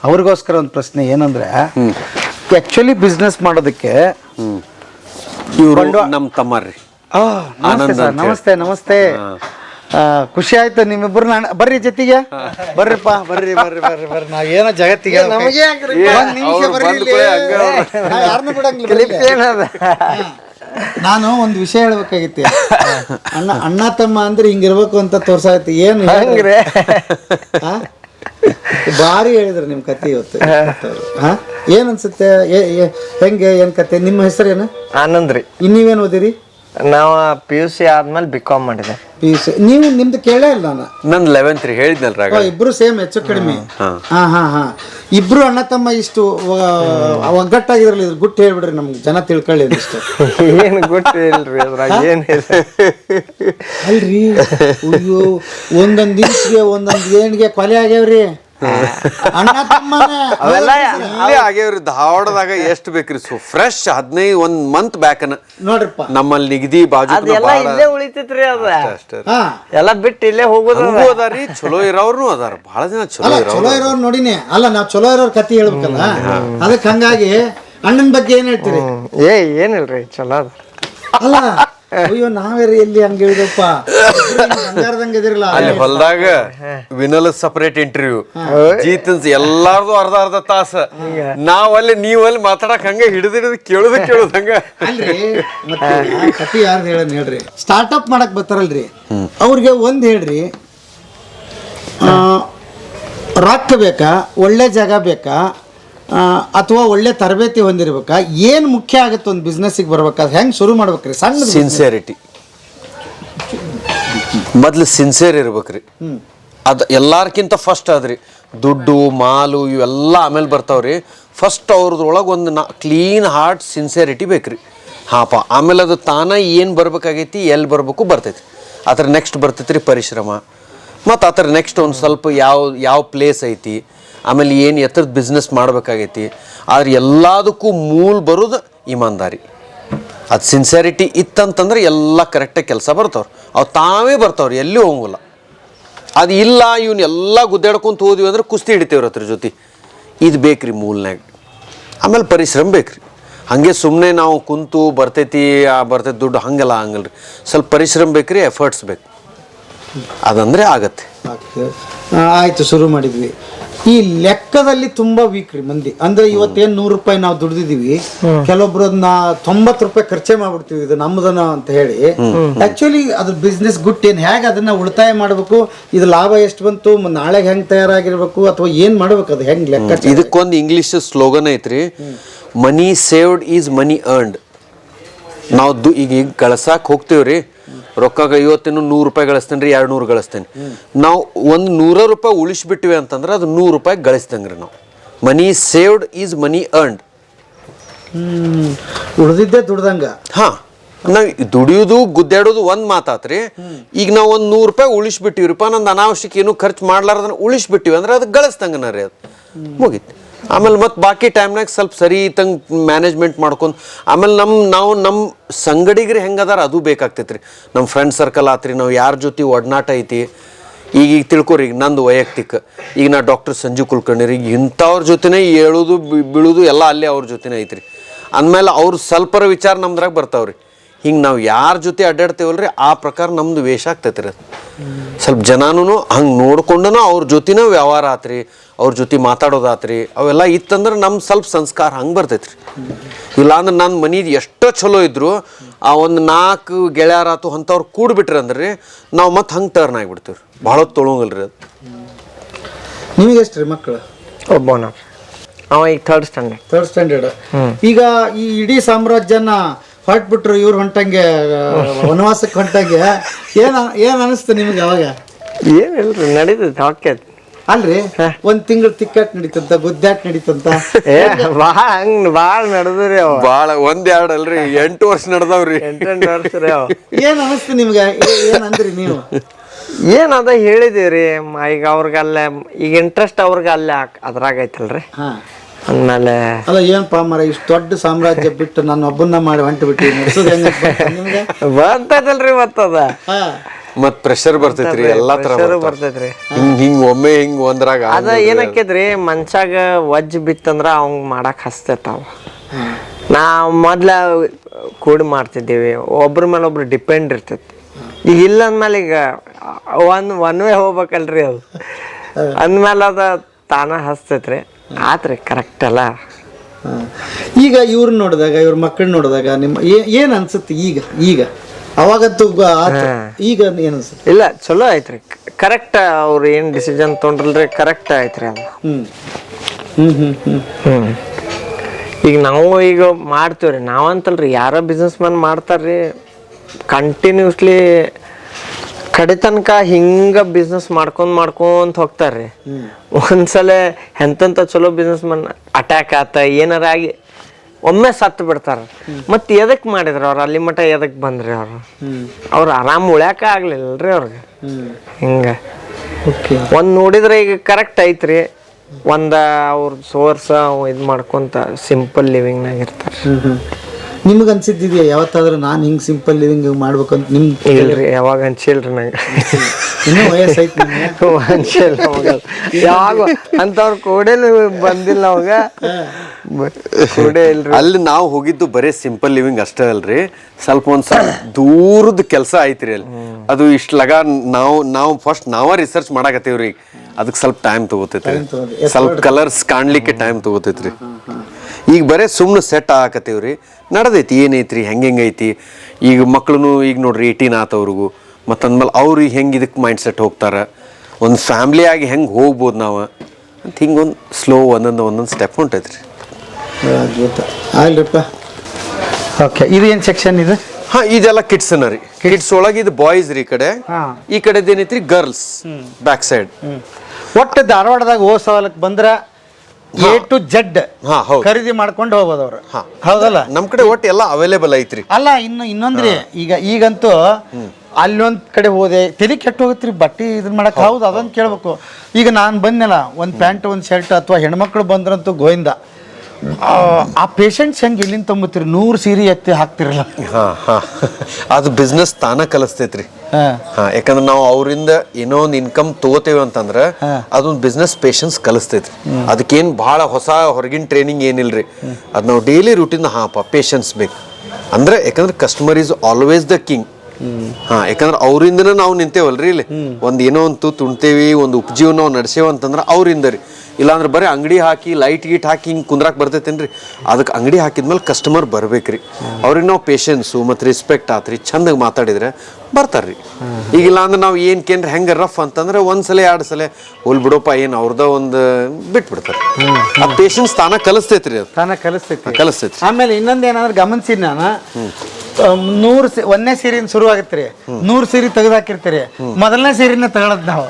ಅವ್ರಿಗೋಸ್ಕರ ಒಂದು ಪ್ರಶ್ನೆ. ಏನಂದ್ರೆ ಆ್ಯಕ್ಚುಲಿ ಬಿಸ್ನೆಸ್ ಮಾಡೋದಕ್ಕೆ ನಮ್ಮ ತಮ್ಮ ರೀ ಆ, ನಮಸ್ತೆ ಆನಂದ್ ಸರ್ ಅಂತ ನಮಸ್ತೆ ನಮಸ್ತೆ. ಖುಷಿ ಆಯ್ತು ನಿಮ್ಮಿಬ್ರು ನಾನು ಬರ್ರಿ ಜೊತೆಗೆ. ಬರ್ರಿಪ್ಪ ಬರ್ರಿ ಬರ್ರಿ ಬರ್ರಿ ಬರ್ರಿ. ನಾವ್ ಏನೋ ಜಗತ್ತಿಗೆ ನಮಗೆ ಬಿಡಂಗಿಲ್ಲ. ನಾನು ಒಂದು ವಿಷಯ ಹೇಳ್ಬೇಕಾಗಿತ್ತು. ಅಣ್ಣ ಅಣ್ಣ ತಮ್ಮ ಅಂದ್ರೆ ಹಿಂಗಿರ್ಬೇಕು ಅಂತ ತೋರ್ಸಾಯ್ತು. ಏನು ಹೆಂಗ್ರೆ? ಭಾರಿ ಹೇಳಿದ್ರು ನಿಮ್ ಕತೆ ಇವತ್ತು. ಹಾ. ಏನ್ ಅನ್ಸುತ್ತೆ? ಏ- ಏ- ಹೆಂಗೆ ಏನ್ ಕತೆ? ನಿಮ್ಮ ಹೆಸರೇನು? ಆನಂದ್ ಆನಂದ್ರಿ ನೀವೇನು ಓದಿರಿ? ನಾವು ಪಿ ಯು ಸಿ ಆದ್ಮೇಲೆ ಬಿ ಕಾಮ್ ಮಾಡಿದೆ. ಸಿ ನೀವು ನಿಮ್ದು ಕೇಳೇ ಇಲ್ಲ ನಾನು. ನನ್ ಲೆವೆಂತ್ ರೀ ಹೇಳಿದ್ನಲ್ರಿ ಆಗ ಓ, ಇಬ್ರು ಸೇಮ್ ಹೆಚ್ಚು ಕಡಿಮೆ. ಹಾ. ಹಾ ಹಾ ಇಬ್ರು ಅಣ್ಣ ತಮ್ಮ ಇಷ್ಟು ಒಗ್ಗಟ್ಟಾಗಿರಲಿ ಇದ್ರ ಗುಟ್ಟು ಹೇಳ್ಬಿಡ್ರಿ ನಮ್ಗೆ ಜನ ತಿಳ್ಕೊಳ್ಳಿ ಇಷ್ಟು. ಏನು ಗೊತ್ತಿಲ್ರಿ ಅದ್ರಾಗ ಏನಿಲ್ಲ ಅಲ್ರಿ? ಅಯ್ಯೋ ಒಂದೊಂದ್ ದಿವ್ಸಿಗೆ ಒಂದೊಂದ್ ಏನ್ಗೆ ಕೊಲೆ ಆಗ್ಯಾವ್ರಿ. ಅವೆಲ್ಲ ಇಲ್ಲೇ ಆಗ್ಯಾವ್ರಿ ಧಾರವಾಡದಾಗ ಎಷ್ಟು ಬೇಕ್ರಿ? ಸೊ ಫ್ರೆಶ್ ಹದಿನೈದು ಒಂದ್ ಮಂತ್ ಬ್ಯಾಕನ ನೋಡ್ರಿಪ್ಪ. ನಮ್ಮಲ್ಲಿ ನಿಗದಿ ಬಾಜು ಅದೆಲ್ಲ ಇಲ್ಲೇ ಉಳಿತೈತ್ರಿ ಅದ. ಎಲ್ಲ ಬಿಟ್ಟು ಇಲ್ಲೇ ಹೋಗೋದು ಹಂಗೂ ಅದಾರಿ ಚಲೋ ಇರೋರ್ನು ಅದಾರ. ಬಹಳ ಜನ ಚಲೋ ಅಲ್ಲ ಇರೋರು. ಚಲೋ ಇರೋರ್ ನೋಡಿನಿ. ಅಲ್ಲ ನಾವ್ ಚಲೋ ಇರೋರ್ ಕತಿ ಹೇಳ್ಬೇಕಲ್ಲ? ಅದಕ್ಕೆ ಹಂಗಾಗಿ ಅಣ್ಣನ ಬಗ್ಗೆ ಏನ್ ಹೇಳ್ತೀರಿ? ಏ ಏನಿಲ್ರಿ ಚಲೋ ಅದ. ಅಲ್ಲ ಅಯ್ಯೋ ನಾವೇ ಎಲ್ಲಿ ಹಂಗ ಹೇಳಿದಪ್ಪ? ಬಂಗಾರದಂಗ ಇದಿರಲ್ಲ ಅಲ್ಲಿ ಹೊಲದಾಗ ವಿನಲ್ ಸಪರೇಟ್ ಇಂಟರ್ವ್ಯೂ ಜೀತನ್ಸ್ ಎಲ್ಲಾರ್ದು ಅರ್ಧ ಅರ್ಧ ತಾಸ. ನಾವ್ ನೀವಲ್ಲಿ ನೀವ್ ಅಲ್ಲಿ ಮಾತಾಡಕ್ ಹಂಗ ಹಿಡಿದ ಹಿಡಿದು ಕೇಳುದು ಕೇಳುದು ಹಂಗ. ಅಲ್ರಿ ಮತ್ತೆ ಕತಿ ಯಾರ್ದು ಹೇಳನ್ ಹೇಳ್ರಿ. ಸ್ಟಾರ್ಟ್ಅಪ್ ಮಾಡಕ್ ಬರ್ತಾರಲ್ರಿ. ಅವ್ರಿಗೆ ಒಂದ್ ಹೇಳ್ರಿ. ಆ, ರೊಕ್ಕ ಬೇಕಾ? ಒಳ್ಳೆ ಜಾಗ ಬೇಕಾ? ಅಥವಾ ಒಳ್ಳೆ ತರಬೇತಿ ಹೊಂದಿರ್ಬೇಕಾ? ಏನ್ ಮುಖ್ಯ ಆಗುತ್ತೆ ಒಂದು ಬಿಸ್ನೆಸ್ಸಿಗೆ ಬರ್ಬೇಕಾದ್ರೆ ಹೆಂಗ್ ಶುರು ಮಾಡ್ಬೇಕ್ರಿ? ಸಣ್ಣ. ಸಿನ್ಸಿಯರಿಟಿ ಮೊದ್ಲು ಸಿನ್ಸಿಯರ್ ಇರ್ಬೇಕ್ರಿ. ಅದು ಎಲ್ಲಾರ್ಕಿಂತ ಫಸ್ಟ್ ಅದ್ರಿ ದುಡ್ಡು ಮಾಲು ಇವೆಲ್ಲ ಆಮೇಲೆ ಬರ್ತಾವ್ರಿ. ಫಸ್ಟ್ ಅವ್ರದ್ರೊಳಗೆ ಒಂದು ನಾ ಕ್ಲೀನ್ ಹಾರ್ಟ್ ಸಿನ್ಸಿಯರಿಟಿ ಬೇಕ್ರಿ. ಹಾಪ ಆಮೇಲೆ ಅದು ತಾನೇ ಏನು ಬರ್ಬೇಕಾಗೈತಿ ಎಲ್ಲಿ ಬರಬೇಕು ಬರ್ತೈತಿ ಅದ್ರ ನೆಕ್ಸ್ಟ್ ಬರ್ತೈತಿ ರೀ ಪರಿಶ್ರಮ. ಮತ್ತು ಆ ಥರ ನೆಕ್ಸ್ಟ್ ಒಂದು ಸ್ವಲ್ಪ ಯಾವ ಯಾವ ಪ್ಲೇಸ್ ಐತಿ ಆಮೇಲೆ ಏನು ಎತ್ತರದ ಬಿಸ್ನೆಸ್ ಮಾಡಬೇಕಾಗೈತಿ. ಆದ್ರೆ ಎಲ್ಲದಕ್ಕೂ ಮೂಲ ಬರೋದು ಇಮಾನ್ದಾರಿ. ಅದು ಸಿನ್ಸಿಯಾರಿಟಿ ಇತ್ತಂತಂದ್ರೆ ಎಲ್ಲ ಕರೆಕ್ಟಾಗಿ ಕೆಲಸ ಬರ್ತಾವ್ರು. ಅವು ತಾವೇ ಬರ್ತಾವ್ರಿ ಎಲ್ಲಿ ಹೋಗಂಗಿಲ್ಲ ಅದು ಇಲ್ಲ ಇವನ್ನ ಎಲ್ಲ ಗುದ್ದಾಡ್ಕೊಂತ ಹೋದ್ವಿ ಅಂದ್ರೆ ಕುಸ್ತಿ ಹಿಡಿತೇವ್ರಿ ಅದ್ರ ಜೊತೆ. ಇದು ಬೇಕ್ರಿ ಮೂಲ್ನಾಗ ಆಮೇಲೆ ಪರಿಶ್ರಮ ಬೇಕ್ರಿ. ಹಾಗೆ ಸುಮ್ಮನೆ ನಾವು ಕುಂತು ಬರ್ತೈತಿ, ಆ ಬರ್ತೈತಿ ದುಡ್ಡು ಹಂಗೆಲ್ಲ ರೀ ಸ್ವಲ್ಪ ಪರಿಶ್ರಮ ಬೇಕ್ರಿ ಎಫರ್ಟ್ಸ್ ಬೇಕು. ಅದಂದ್ರೆ ಆಗತ್ತೆ. ಆಯ್ತು, ಶುರು ಮಾಡಿದ್ವಿ. ಈ ಲೆಕ್ಕದಲ್ಲಿ ತುಂಬಾ ವೀಕ್ ರೀ ಮಂದಿ. ಅಂದ್ರೆ ಇವತ್ತೇನ್ ನೂರು ರೂಪಾಯಿ ನಾವು ದುಡ್ದಿದೀವಿ ಕೆಲವೊಬ್ರು ಅದನ್ನ ತೊಂಬತ್ತು ರೂಪಾಯಿ ಖರ್ಚೆ ಮಾಡ್ಬಿಡ್ತೀವಿ ಇದು ನಮ್ಮದನ ಅಂತ ಹೇಳಿ. ಆಕ್ಚುಲಿ ಅದ್ರ ಬಿಸ್ನೆಸ್ ಗುಟ್ ಏನ್ ಹೇಗೆ ಅದನ್ನ ಉಳಿತಾಯ ಮಾಡ್ಬೇಕು ಇದು ಲಾಭ ಎಷ್ಟು ಬಂತು ನಾಳೆಗೆ ಹೆಂಗ್ ತಯಾರಾಗಿರ್ಬೇಕು ಅಥವಾ ಏನ್ ಮಾಡ್ಬೇಕು ಅದು ಹೆಂಗ್ ಲೆಕ್ಕ ಇದಕ್ಕೊಂದು ಇಂಗ್ಲಿಷ್ ಸ್ಲೋಗನ್ ಐತ್ರಿ money saved is money earned ನಾವು ಈಗ ಈಗ ಕಳ್ಸಾಕ್ ಹೋಗ್ತೀವ್ರಿ ರೊಕ್ಕ ಇವತ್ತಿನ ನೂರು ರೂಪಾಯಿ ಗಳಿಸ್ತೇನೆ ರೀ ಎರಡು ನೂರು ಗಳಿಸ್ತೇನೆ. ನಾವು ಒಂದು ನೂರ ರೂಪಾಯಿ ಉಳಿಸ್ಬಿಟ್ಟಿವಿ ಅಂತಂದ್ರೆ ಅದು ನೂರು ರೂಪಾಯಿ ಗಳಿಸ್ತಂಗ್ರಿ ನಾವು. Money saved is money earned. ಉಳಿದಿದ್ದೇ ದುಡ್ದಂಗ. ಹಾ ನಾವ್ ದುಡಿಯೋದು ಗುದ್ದಾಡೋದು ಒಂದ್ ಮಾತಾತ್ರಿ. ಈಗ ನಾವು ಒಂದ್ ನೂರು ರೂಪಾಯಿ ಉಳಿಸ್ಬಿಟ್ಟಿವ್ರಿಪ್ಪ ನಂದು ಅನಾವಶ್ಯಕ ಏನು ಖರ್ಚು ಮಾಡ್ಲಾರ್ದನ್ನ ಉಳಿಸ್ಬಿಟ್ಟಿವಿ ಅಂದ್ರೆ ಅದು ಗಳಿಸ್ತಂಗನ ರೀ ಅದು. ಮುಗೀತು. ಆಮೇಲೆ ಮತ್ತೆ ಬಾಕಿ ಟೈಮ್ನಾಗ ಸ್ವಲ್ಪ ಸರಿ ತಂಗ್ ಮ್ಯಾನೇಜ್ಮೆಂಟ್ ಮಾಡ್ಕೊಂಡು, ಆಮೇಲೆ ನಮ್ಮ ನಾವು ನಮ್ಮ ಸಂಗಡಿಗ್ರಿ ಹೆಂಗದಾರ ಅದು ಬೇಕಾಗ್ತೈತೆ ರೀ ನಮ್ಮ ಫ್ರೆಂಡ್ ಸರ್ಕಲ್ ಆತ್ರಿ, ನಾವು ಯಾರ ಜೊತೆ ಒಡನಾಟ ಐತಿ, ಈಗ ಈಗ ತಿಳ್ಕೊರಿ, ಈಗ ನಂದು ವೈಯಕ್ತಿಕ. ಈಗ ನಾ ಡಾಕ್ಟರ್ ಸಂಜೀವ್ ಕುಲಕರ್ಣಿ ರೀ ಇಂಥವ್ರ ಜೊತೆನೇ ಏಳೋದು ಬೀಳೋದು ಎಲ್ಲ ಅಲ್ಲೇ ಅವ್ರ ಜೊತೆನೇ ಐತ್ರಿ. ಅಂದಮೇಲೆ ಅವ್ರ ಸ್ವಲ್ಪರ ವಿಚಾರ ನಮ್ದ್ರಾಗ ಬರ್ತಾವ್ರಿ. ಹಿಂಗೆ ನಾವು ಯಾರ ಜೊತೆ ಅಡ್ಡಾಡ್ತೇವಲ್ರಿ, ಆ ಪ್ರಕಾರ ನಮ್ದು ವೇಷ ಆಗ್ತೈತೆ ರೀ ಸ್ವಲ್ಪ ಜನಾನು ಹಂಗೆ ನೋಡ್ಕೊಂಡು ಅವ್ರ ಜೊತೆನೇ ವ್ಯವಹಾರ ಆತ್ರಿ. ಅವ್ರ ಜೊತೆ ಮಾತಾಡೋದಾತ್ರಿ ಅವೆಲ್ಲ ಇತ್ತಂದ್ರೆ ನಮ್ಮ ಸ್ವಲ್ಪ ಸಂಸ್ಕಾರ ಹಂಗೆ ಬರ್ತೈತ್ರಿ. ಇಲ್ಲಾಂದ್ರೆ ನನ್ನ ಮನಿ ಎಷ್ಟೋ ಚಲೋ ಇದ್ರು ಆ ಒಂದು ನಾಲ್ಕು ಗೆಳೆಯರಾತು ಅಂಥವ್ರು ಕೂಡ್ಬಿಟ್ರಿ ಅಂದ್ರೆ ರೀ ನಾವು ಮತ್ತೆ ಹಂಗೆ ಟರ್ನ್ ಆಗಿಬಿಡ್ತೀವಿ ರೀ ಭಾಳ ಹೊತ್ತು ರೀ ಅದು. ನಿಮಗೆ ಎಷ್ಟು ರೀ ಮಕ್ಕಳು ಒಬ್ಬನ. ಅವ ಈಗ ಥರ್ಡ್ ಸ್ಟ್ಯಾಂಡರ್ಡ್ ಥರ್ಡ್ ಸ್ಟ್ಯಾಂಡರ್ಡ್ ಈಗ ಈ ಇಡೀ ಸಾಮ್ರಾಜ್ಯನ ಹೊರಟ್ಬಿಟ್ರು ಇವ್ರು ಹೊಂಟಂಗೆ ವನವಾಸಕ್ಕೆ ಹೊಂಟಂಗೆ ಏನ ಏನು ಅನಿಸ್ತು ನಿಮ್ಗೆ ಅವಾಗ? ಏನಿಲ್ರಿ ನಡೀತೈತೆ ಹೊಕ್ಕೈತಿ ಅಲ್ರಿ? ಒಂದ್ ತಿಂಗಳು ತಿಕ್ಕಾಟ್ ನಡೀತಂತ ಗುದ್ದಾಟ್ ನಡೀತಂತ? ಏ ಭಾಳ ಹಂಗ್ ಭಾಳ ನಡೆದ್ರಿ ಅವ. ಭಾಳ ಒಂದ್ ಎರಡ್ ಅಲ್ರಿ ಎಂಟು ವರ್ಷ ನಡೆದವ್ರಿ. ಎಂಟೆಂಟು ವರ್ಷ ರೀ ಅವ. ಏನ್ ಅನಿಸ್ತು ನಿಮ್ಗೆ? ಏ- ಏನ್ ಅಂದ್ರಿ ನೀವು? ಏನದ ಹೇಳಿದೀವ್ರಿ ಮ- ಈಗ ಅವ್ರಿಗಲ್ಲೇ ಈಗ ಇಂಟ್ರೆಸ್ಟ್ ಅವ್ರಿಗಲ್ಲೇ ಅದ್ರಾಗ ಐತಲ್ರಿ. ಹಾ. ಅಂದ್ಮೇಲೆ ಅಲ್ಲ ಏನಪ್ಪ ಮರ ಇಷ್ಟು ದೊಡ್ಡ ಸಾಮ್ರಾಜ್ಯ ಬಿಟ್ಟು ನನ್ನ ಒಬ್ಬನ್ನ ಮಾಡಿ ಹೊಂಟು ಬಿಟ್ಟು ನಡೆಸೋದು ಹೆಂಗ ನಿಮ್ಗೆ? ಬರ್ತೈತಲ್ರಿ ಮತ್ತದ. ಹಾ. ಮತ್ ಪ್ರೆಷರ್ ಬರ್ತೈತ್ರಿ ಎಲ್ಲಾ ತರ. ಬರ್ತೈತ್ರಿ. ಹಿಂಗ್ ಹಿಂಗ್ ಒಮ್ಮೆ ಹಿಂಗ್ ಒಂದ್ರಾಗ ಅದ ಏನಕ್ಕೈತ್ರಿ ಮನ್ಷಾಗ ವಜ್ಜ ಬಿತ್ತಂದ್ರ ಅವಂಗ್ ಮಾಡಕ್ ಹಸ್ತೈತಾವ. ನಾ ಮೊದ್ಲ ಕೂಡಿ ಮಾಡ್ತಿದ್ದೀವಿ ಒಬ್ರ ಮೇಲೆ ಒಬ್ರು ಡಿಪೆಂಡ್ ಇರ್ತೈತಿ. ಈಗ ಇಲ್ಲ ಅಂದ್ಮೇಲೆ ಈಗ ಒನ್ ಒನ್ ವೇ ಹೋಗ್ಬೇಕಲ್ರಿ ಅದು. ಅಂದ್ಮೇಲೆ ಅದ ತಾನ ಹಸ್ತೈತ್ರಿ. ಆತ್ರಿ ಕರೆಕ್ಟ್ ಅಲ್ಲ. ಈಗ ಇವ್ರನ್ನ ನೋಡಿದಾಗ ಇವ್ರ ಮಕ್ಕಳನ್ನ ನೋಡಿದಾಗ ನಿಮ್ಮ ಏನು ಏನ್ ಅನ್ಸುತ್ತೆ ಈಗ ಈಗ? ಅವಾಗಂತೂ ಆತು. ಈಗ ಏನು ಅನ್ಸುತ್ತೆ ಇಲ್ಲ ಚಲೋ ಐತ್ರಿ ಕರೆಕ್ಟ್ ಅವ್ರು ಏನ್ ಡಿಸಿಷನ್ ತೊಗೊಂಡ್ರಲ್ರಿ ಕರೆಕ್ಟ್ ಐತ್ರಿ ಅದು. ಹ್ಮ್. ಹ್ಮ್ ಹ್ಮ್ ಹ್ಮ್. ಹ್ಮ್. ಈಗ ನಾವು ಈಗ ಮಾಡ್ತೀವ್ರಿ. ನಾವಂತಲ್ರಿ ಯಾರೋ ಬಿಸ್ನೆಸ್ ಮ್ಯಾನ್ ಮಾಡ್ತಾರ್ರಿ ಕಂಟಿನ್ಯೂಸ್ಲಿ ಕಡೆ ತನಕ ಹಿಂಗ ಬಿಸ್ನೆಸ್ ಮಾಡ್ಕೊಂಡ್ ಮಾಡ್ಕೊಂತ ಹೋಗ್ತಾರ್ರಿ. ಒಂದ್ಸಲ ಎಂತ ಚಲೋ ಬಿಸ್ನೆಸ್ ಮ್ಯಾನ್ ಅಟ್ಯಾಕ್ ಆತ ಏನಾರ ಆಗಿ ಒಮ್ಮೆ ಸತ್ತು ಬಿಡ್ತಾರ. ಮತ್ತೆ ಎದಕ್ ಮಾಡಿದ್ರ ಅವ್ರು? ಅಲ್ಲಿ ಮಟ ಎದಕ್ ಬಂದ್ರಿ ಅವ್ರು? ಅವ್ರು ಆರಾಮ್ ಉಳ್ಯಾಕ ಆಗ್ಲಿಲ್ಲರಿ ಅವ್ರಿಗೆ. ಹಿಂಗ. ಒಂದ್ ನೋಡಿದ್ರೆ ಈಗ ಕರೆಕ್ಟ್ ಐತ್ರಿ. ಒಂದ ಅವ್ರ ಸೋರ್ಸ ಇದು ಮಾಡ್ಕೊಂತ ಸಿಂಪಲ್ ಲಿವಿಂಗ್ನಾಗ ಇರ್ತಾರ. ನಿಮ್ಗೆ ಅನ್ಸಿದ್ದಿದೆಯಾ ಯಾವತ್ತಾದ್ರೂ ನಾನು ಹಿಂಗೆ ಸಿಂಪಲ್ ಲಿವಿಂಗ್ ಮಾಡ್ಬೇಕಂತ ನಿಮ್ ಇಲ್ರಿ ಯಾವಾಗ ಅನ್ಸಿಲ್ರಿ ನಂಗೆ. ಇನ್ನೂ ವಯಸ್ಸೈತಿ ನಿಮ್ಗೆ? ಅನ್ಸಿಲ್ಲ ಅವಾಗ. ಯಾವಾಗ? ಅಂತವ್ರ ಕೋಡೆನು ಬಂದಿಲ್ಲ ಅವಾಗ. ಕೋಡೆ ಇಲ್ರಿ. ಅಲ್ಲಿ ನಾವು ಹೋಗಿದ್ದು ಬರೀ ಸಿಂಪಲ್ ಲಿವಿಂಗ್ ಅಷ್ಟೇ ಅಲ್ರಿ. ಸ್ವಲ್ಪ ಒಂದ್ ಸ್ವಲ್ಪ ದೂರದ ಕೆಲಸ ಐತ್ರಿ ಅಲ್ಲಿ. ಅದು ಇಷ್ಟ ಲಗ ನಾವು ನಾವು ಫಸ್ಟ್ ನಾವ ರಿಸರ್ಚ್ ಮಾಡಾಕತ್ತೀವ್ರಿ. ಅದಕ್ಕೆ ಸ್ವಲ್ಪ ಟೈಮ್ ತಗೋತೈತ್ರಿ. ಸ್ವಲ್ಪ ಕಲರ್ಸ್ ಕಾಣ್ಲಿಕ್ಕೆ ಟೈಮ್ ತಗೋತೈತ್ರಿ. ಈಗ ಬರೀ ಸುಮ್ಮನೆ ಸೆಟ್ ಆಕತ್ತೀವ್ರಿ ನಡ್ದೈತಿ ಏನೈತ್ರಿ ಹೆಂಗೆ ಹೆಂಗೈತಿ ಈಗ ಮಕ್ಳು ಈಗ ನೋಡ್ರಿ ಏಯ್ಟೀನ್ ಆತವ್ರಿಗೂ. ಮತ್ತು ಅಂದಮೇಲೆ ಅವ್ರು ಹೆಂಗೆ ಇದಕ್ಕೆ ಮೈಂಡ್ ಸೆಟ್ ಹೋಗ್ತಾರೆ? ಒಂದು ಫ್ಯಾಮ್ಲಿ ಆಗಿ ಹೆಂಗೆ ಹೋಗ್ಬೋದು ನಾವು? ಅಂತ ಹಿಂಗೊಂದು ಸ್ಲೋ ಒಂದೊಂದು ಒಂದೊಂದು ಸ್ಟೆಪ್ ಹೊಂಟೈತ್ರಿ. ರೀ ಆಗ್ಲಿಪ್ಪ ಓಕೆ ಇದು ಏನು ಸೆಕ್ಷನ್ ಇದು? ಹಾಂ ಇದೆಲ್ಲ ಕಿಡ್ಸನ ರೀ. ಕಿಡ್ಸ್ ಒಳಗೆ ಇದು ಬಾಯ್ಸ್ ರೀ ಈ ಕಡೆ. ಹಾ. ಈ ಕಡೆದು ರೀ ಗರ್ಲ್ಸ್ ಬ್ಯಾಕ್ ಸೈಡ್ ಒಟ್ಟು ಧಾರವಾಡದಾಗ ಓ ಸವಾಲಕ್ಕೆ ಬಂದ್ರ ಎ ಟು ಜೆಡ್. ಖರೀದಿ ಮಾಡ್ಕೊಂಡು ಹೋಗ್ಬೋದು ಅವ್ರು. ಹೌದಲ್ಲ? ನಮ್ಮ ಕಡೆ ಒಟ್ಟು ಎಲ್ಲ ಅವೈಲೇಬಲ್ ಐತ್ರಿ. ಅಲ್ಲ ಇನ್ನು ಇನ್ನೊಂದ್ರಿ ಈಗ ಈಗಂತೂ ಅಲ್ಲೊಂದ್ ಕಡೆ ಹೋದೆ ತಲೆ ಕೆಟ್ಟು ಹೋಗತ್ರಿ ಬಟ್ಟೆ ಇದನ್ನ ಮಾಡಕ್ ಹೌದು ಅದೊಂದು ಕೇಳ್ಬೇಕು. ಈಗ ನಾನು ಬಂದ್ನಲ್ಲ ಒಂದು ಪ್ಯಾಂಟ್ ಒಂದು ಶರ್ಟ್ ಅಥವಾ ಹೆಣ್ಮಕ್ಳು ಬಂದ್ರಂತೂ ಗೋವಿಂದ. ಆ, ಪೇಷಂಟ್ಸ್ ಹೆಂಗೆ ಇಲ್ಲಿಂದ ತೊಂಬತ್ತೀರಿ? ನೂರು ಸೀರೆ ಎತ್ತಿ ಹಾಕ್ತಿರಲ್ಲ. ಹಾಂ ಹಾಂ. ಅದು ಬಿಸ್ನೆಸ್ ತಾನ ಕಲಿಸ್ತೈತ್ರಿ. ಹಾ. ಯಾಕಂದ್ರೆ ನಾವು ಅವರಿಂದ ಏನೋ ಒಂದು ಇನ್ಕಮ್ ತಗೋತೇವೆ ಅಂತಂದ್ರೆ ಅದೊಂದು ಬಿಸ್ನೆಸ್ ಪೇಷನ್ಸ್ ಕಲಿಸ್ತೈತ್ರಿ. ಅದಕ್ಕೇನು ಭಾಳ ಹೊಸ ಹೊರಗಿನ ಟ್ರೈನಿಂಗ್ ಏನಿಲ್ಲರಿ ಅದು ನಾವು ಡೈಲಿ ರೂಟೀನ್ ಹಾಪ ಪೇಷನ್ಸ್ ಬೇಕು. ಅಂದ್ರೆ ಯಾಕಂದ್ರೆ customer is always the king ಹಾ ಯಾಕಂದ್ರೆ ಅವರಿಂದನೇ ನಾವು ನಿಂತೇವಲ್ರಿ ಇಲ್ಲಿ. ಒಂದು ಏನೋ ಒಂದು ತುಣ್ತೇವಿ ಒಂದು ಉಪಜೀವನ ನಾವು ನಡೆಸೇವ ಅಂತಂದ್ರೆ ಅವರಿಂದ ರೀ ಇಲ್ಲಾಂದ್ರೆ ಬರೀ ಅಂಗಡಿ ಹಾಕಿ ಲೈಟ್ ಗೀಟ್ ಹಾಕಿ ಹಿಂಗೆ ಕುಂದ್ರಾಕ್ ಬರ್ತೈತೇನ್ರಿ? ಅದಕ್ಕೆ ಅಂಗಡಿ ಹಾಕಿದ್ಮೇಲೆ ಕಸ್ಟಮರ್ ಬರ್ಬೇಕ್ರಿ. ಅವ್ರಿಗೆ ನಾವು ಪೇಷನ್ಸು ಮತ್ತು ರೆಸ್ಪೆಕ್ಟ್ ಆತ್ರಿ. ಚಂದಾಗ ಮಾತಾಡಿದ್ರೆ ಬರ್ತಾರ್ರಿ. ಈಗ ಅಂದ್ರೆ ನಾವು ಏನು ಕೇಂದ್ರ ಹೆಂಗೆ ರಫ್ ಅಂತಂದ್ರೆ ಒಂದ್ಸಲ ಎರಡು ಸಲ ಹೋಲ್ ಬಿಡೋಪ ಏನು ಅವ್ರದ ಒಂದು ಬಿಟ್ಬಿಡ್ತಾರೆ. ಆ ಪೇಷನ್ಸ್ ತಾನ ಕಲಿಸ್ತೈತ್ರಿ ಅದು. ತಾನ ಕಲಿಸ್ತೈತಿ ಕಲಿಸ್ತೈತಿ ಆಮೇಲೆ ಇನ್ನೊಂದು ಏನಂದ್ರೆ ಗಮನಿಸಿದ್ ನಾನು. ನೂರ್ ಒಂದನೇ ಸೀರೆಯಿಂದ ಶುರು ಆಗತ್ತೆ ನೂರು ಸೀರೆ ತೆಗೆದಾಕಿರ್ತೀರಿ. ಮೊದಲನೇ ಸೀರೆನ ತಗೊಳದ್ ನಾವು.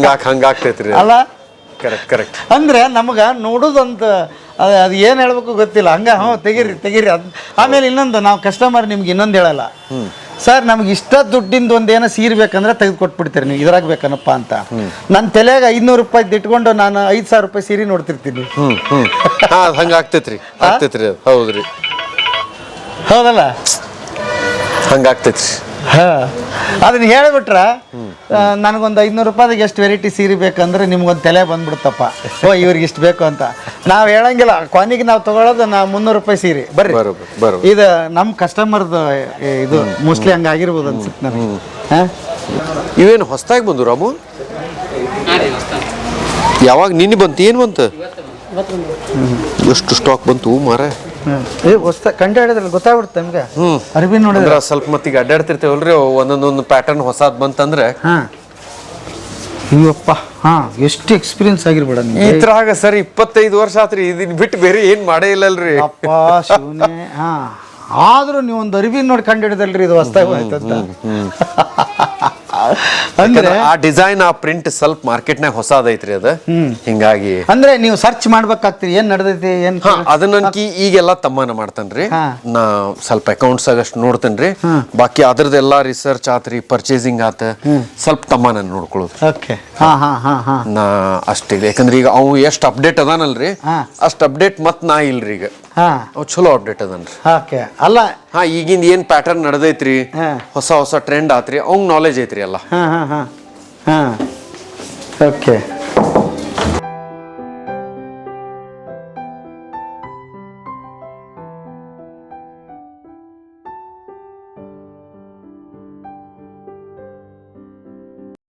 ಹಂಗಾಕ್ ಹಂಗಾಗ್ತೈತ್ರಿ ಅಲ್ಲ? ಕರೆಕ್ಟ್ ಕರೆಕ್ಟ್ ಅಂದ್ರೆ ನಮಗ ನೋಡೋದಂತ ಅದು ಅದು ಏನು ಹೇಳ್ಬೇಕು ಗೊತ್ತಿಲ್ಲ. ಹಂಗ ಹ್ಞೂ ತೆಗೀರಿ ತೆಗೀರಿ. ಅದು ಆಮೇಲೆ ಇನ್ನೊಂದು ನಾವು ಕಸ್ಟಮರ್ ನಿಮ್ಗೆ ಇನ್ನೊಂದು ಹೇಳಲ್ಲ. ಸರ್ ನಮ್ಗೆ ಇಷ್ಟ ದುಡ್ಡಿಂದ ಒಂದೇನ ಸೀರೆ ಬೇಕಂದ್ರೆ ತೆಗೆದು ಕೊಟ್ಬಿಡ್ತೀರಿ ನೀವು. ಇದ್ರಾಗ ಬೇಕನಪ್ಪ ಅಂತ. ನನ್ನ ತಲೆಗೆ ಐದ್ನೂರು ರೂಪಾಯಿ ಇಟ್ಕೊಂಡು ನಾನು ಐದು ಸಾವಿರ ರೂಪಾಯಿ ಸೀರೆ ನೋಡ್ತಿರ್ತೀನಿ. ಹಾ ಆಗ್ತೈತ್ರಿ. ಆಗ್ತೈತ್ರಿ ಅದು. ಹೌದ್ರಿ. ಹೌದಲ್ಲ? ಹಂಗ ಆಗ್ತೈತ್ರಿ. ಹಾ. ಅದನ್ನ ಹೇಳ್ಬಿಟ್ರ ನನಗೊಂದು ಐದ್ನೂರು ರೂಪಾಯಿಗೆ ಎಷ್ಟು ವೆರೈಟಿ ಸೀರೆ ಬೇಕಂದ್ರೆ ನಿಮ್ಗೊಂದು ತಲೆ ಬಂದ್ಬಿಡುತ್ತಪ್ಪ ಓ ಇವ್ರಿಗೆ ಇಷ್ಟು ಬೇಕು ಅಂತ. ನಾವು ಹೇಳಂಗಿಲ್ಲ ಕೊನೆಗೆ ನಾವು ತಗೊಳ್ಳೋದು ನಾ ಮುನ್ನೂರು ರೂಪಾಯಿ ಸೀರೆ. ಬರ್ರಿ. ಇದು ನಮ್ಮ ಕಸ್ಟಮರ್ದು ಇದು ಮೋಸ್ಟ್ಲಿ ಹಂಗಾಗಿರ್ಬೋದು ಅನ್ಸುತ್ತೆ ನನಗೆ. ಹಾಂ? ಇವೇನು ಹೊಸ್ದಾಗಿ ಬಂದು ರಾಮು? ಯಾವಾಗ ನಿನ್ನೆ ಬಂತು ಏನು ಬಂತು? ಎಷ್ಟು ಸ್ಟಾಕ್ ಬಂತು ಮಾರ? ಏ ಹೊಸ್ತ ಕಂಡು ಹಿಡಿದ್ರಲ್ಲ ಗೊತ್ತಾಗ್ಬಿಡುತ್ತೆ ನಮ್ಗೆ? ಅರ್ಬಿ ನೋಡಿದ್ರೆ. ಸ್ವಲ್ಪ ಮತ್ತೀಗ ಅಡ್ಡಾಡ್ತಿರ್ತೇವಲ್ರಿ ಒಂದೊಂದೊಂದು ಪ್ಯಾಟರ್ನ್ ಹೊಸದು ಬಂತಂದ್ರೆ. ಹಾಂ. ಅಯ್ಯಪ್ಪ ಹಾಂ ಎಷ್ಟು ಎಕ್ಸ್ಪೀರಿಯನ್ಸ್ ಆಗಿರ್ಬೇಡ ಈ ತರಗ ಸರ್ ಇಪ್ಪತ್ತೈದು ವರ್ಷ ಆತ್ರಿ ಇದನ್ನ ಬಿಟ್ಟು ಬೇರೆ ಏನ್ ಮಾಡೇ ಇಲ್ಲಲ್ರಿ. ಅಪ್ಪ ಶಿವನೇ. ಹಾ. ಆದ್ರೂ ನೀವು ಒಂದು ಅರಿವಿ ನೋಡಿ ಕಂಡು ಹಿಡಿದಲ್ರಿ ಇದು ಹೊಸ್ತಾಗಿ ಹೋಯ್ತಂತ ಅಂದ್ರೆ ಆ ಡಿಸೈನ್ ಆ ಪ್ರಿಂಟ್ ಸ್ವಲ್ಪ ಮಾರ್ಕೆಟ್ನಾಗ ಹೊಸದೈತ್ರಿ ಅದ. ಹಿಂಗಾಗಿ ಅಂದ್ರೆ ನೀವು ಸರ್ಚ್ ಮಾಡ್ಬೇಕಾಗ್ತೀರಿ ಏನ್ ನಡೆದೈತಿ ಏನ್ ಅದನ್ನಂಕಿ ಈಗೆಲ್ಲ ತಮ್ಮನ ಮಾಡ್ತಾನ್ರಿ. ನಾ ಸ್ವಲ್ಪ ಅಕೌಂಟ್ಸ್ ಆಗಷ್ಟು ನೋಡ್ತೇನ್ರಿ. ಬಾಕಿ ಎಲ್ಲಾ ರಿಸರ್ಚ್ ಆತ್ರಿ ಪರ್ಚೇಸಿಂಗ್ ಆತ. ಸ್ವಲ್ಪ ತಮ್ಮನ ನೋಡ್ಕೊಳ್ಳೋದು. ನಾ ಅಷ್ಟಿಲ್ಲ ಯಾಕಂದ್ರೆ ಈಗ ಅವು ಎಷ್ಟು ಅಪ್ಡೇಟ್ ಅದಾನಲ್ರಿ ಅಷ್ಟ್ ಅಷ್ಟು ಅಪ್ಡೇಟ್ ಮತ್ ನಾ ಇಲ್ರಿ ಈಗ. ಹಾ. ಅವ್ ಚಲೋ ಅಪ್ಡೇಟ್ ಅದನ್ರಿ. ಓಕೆ. ಅಲ್ಲ ಹಾ ಈಗಿಂದ ಏನ್ ಪ್ಯಾಟರ್ನ್ ನಡೆದೈತ್ರಿ? ಹಾ. ಹೊಸ ಹೊಸ ಟ್ರೆಂಡ್ ಆತ್ರಿ. ಅವ್ನ್ ನಾಲೆಜ್ ಐತ್ರಿ ಅಲ್ಲ ಹಾ ಹಾ ಹಾ. ಹಾ. ಓಕೆ.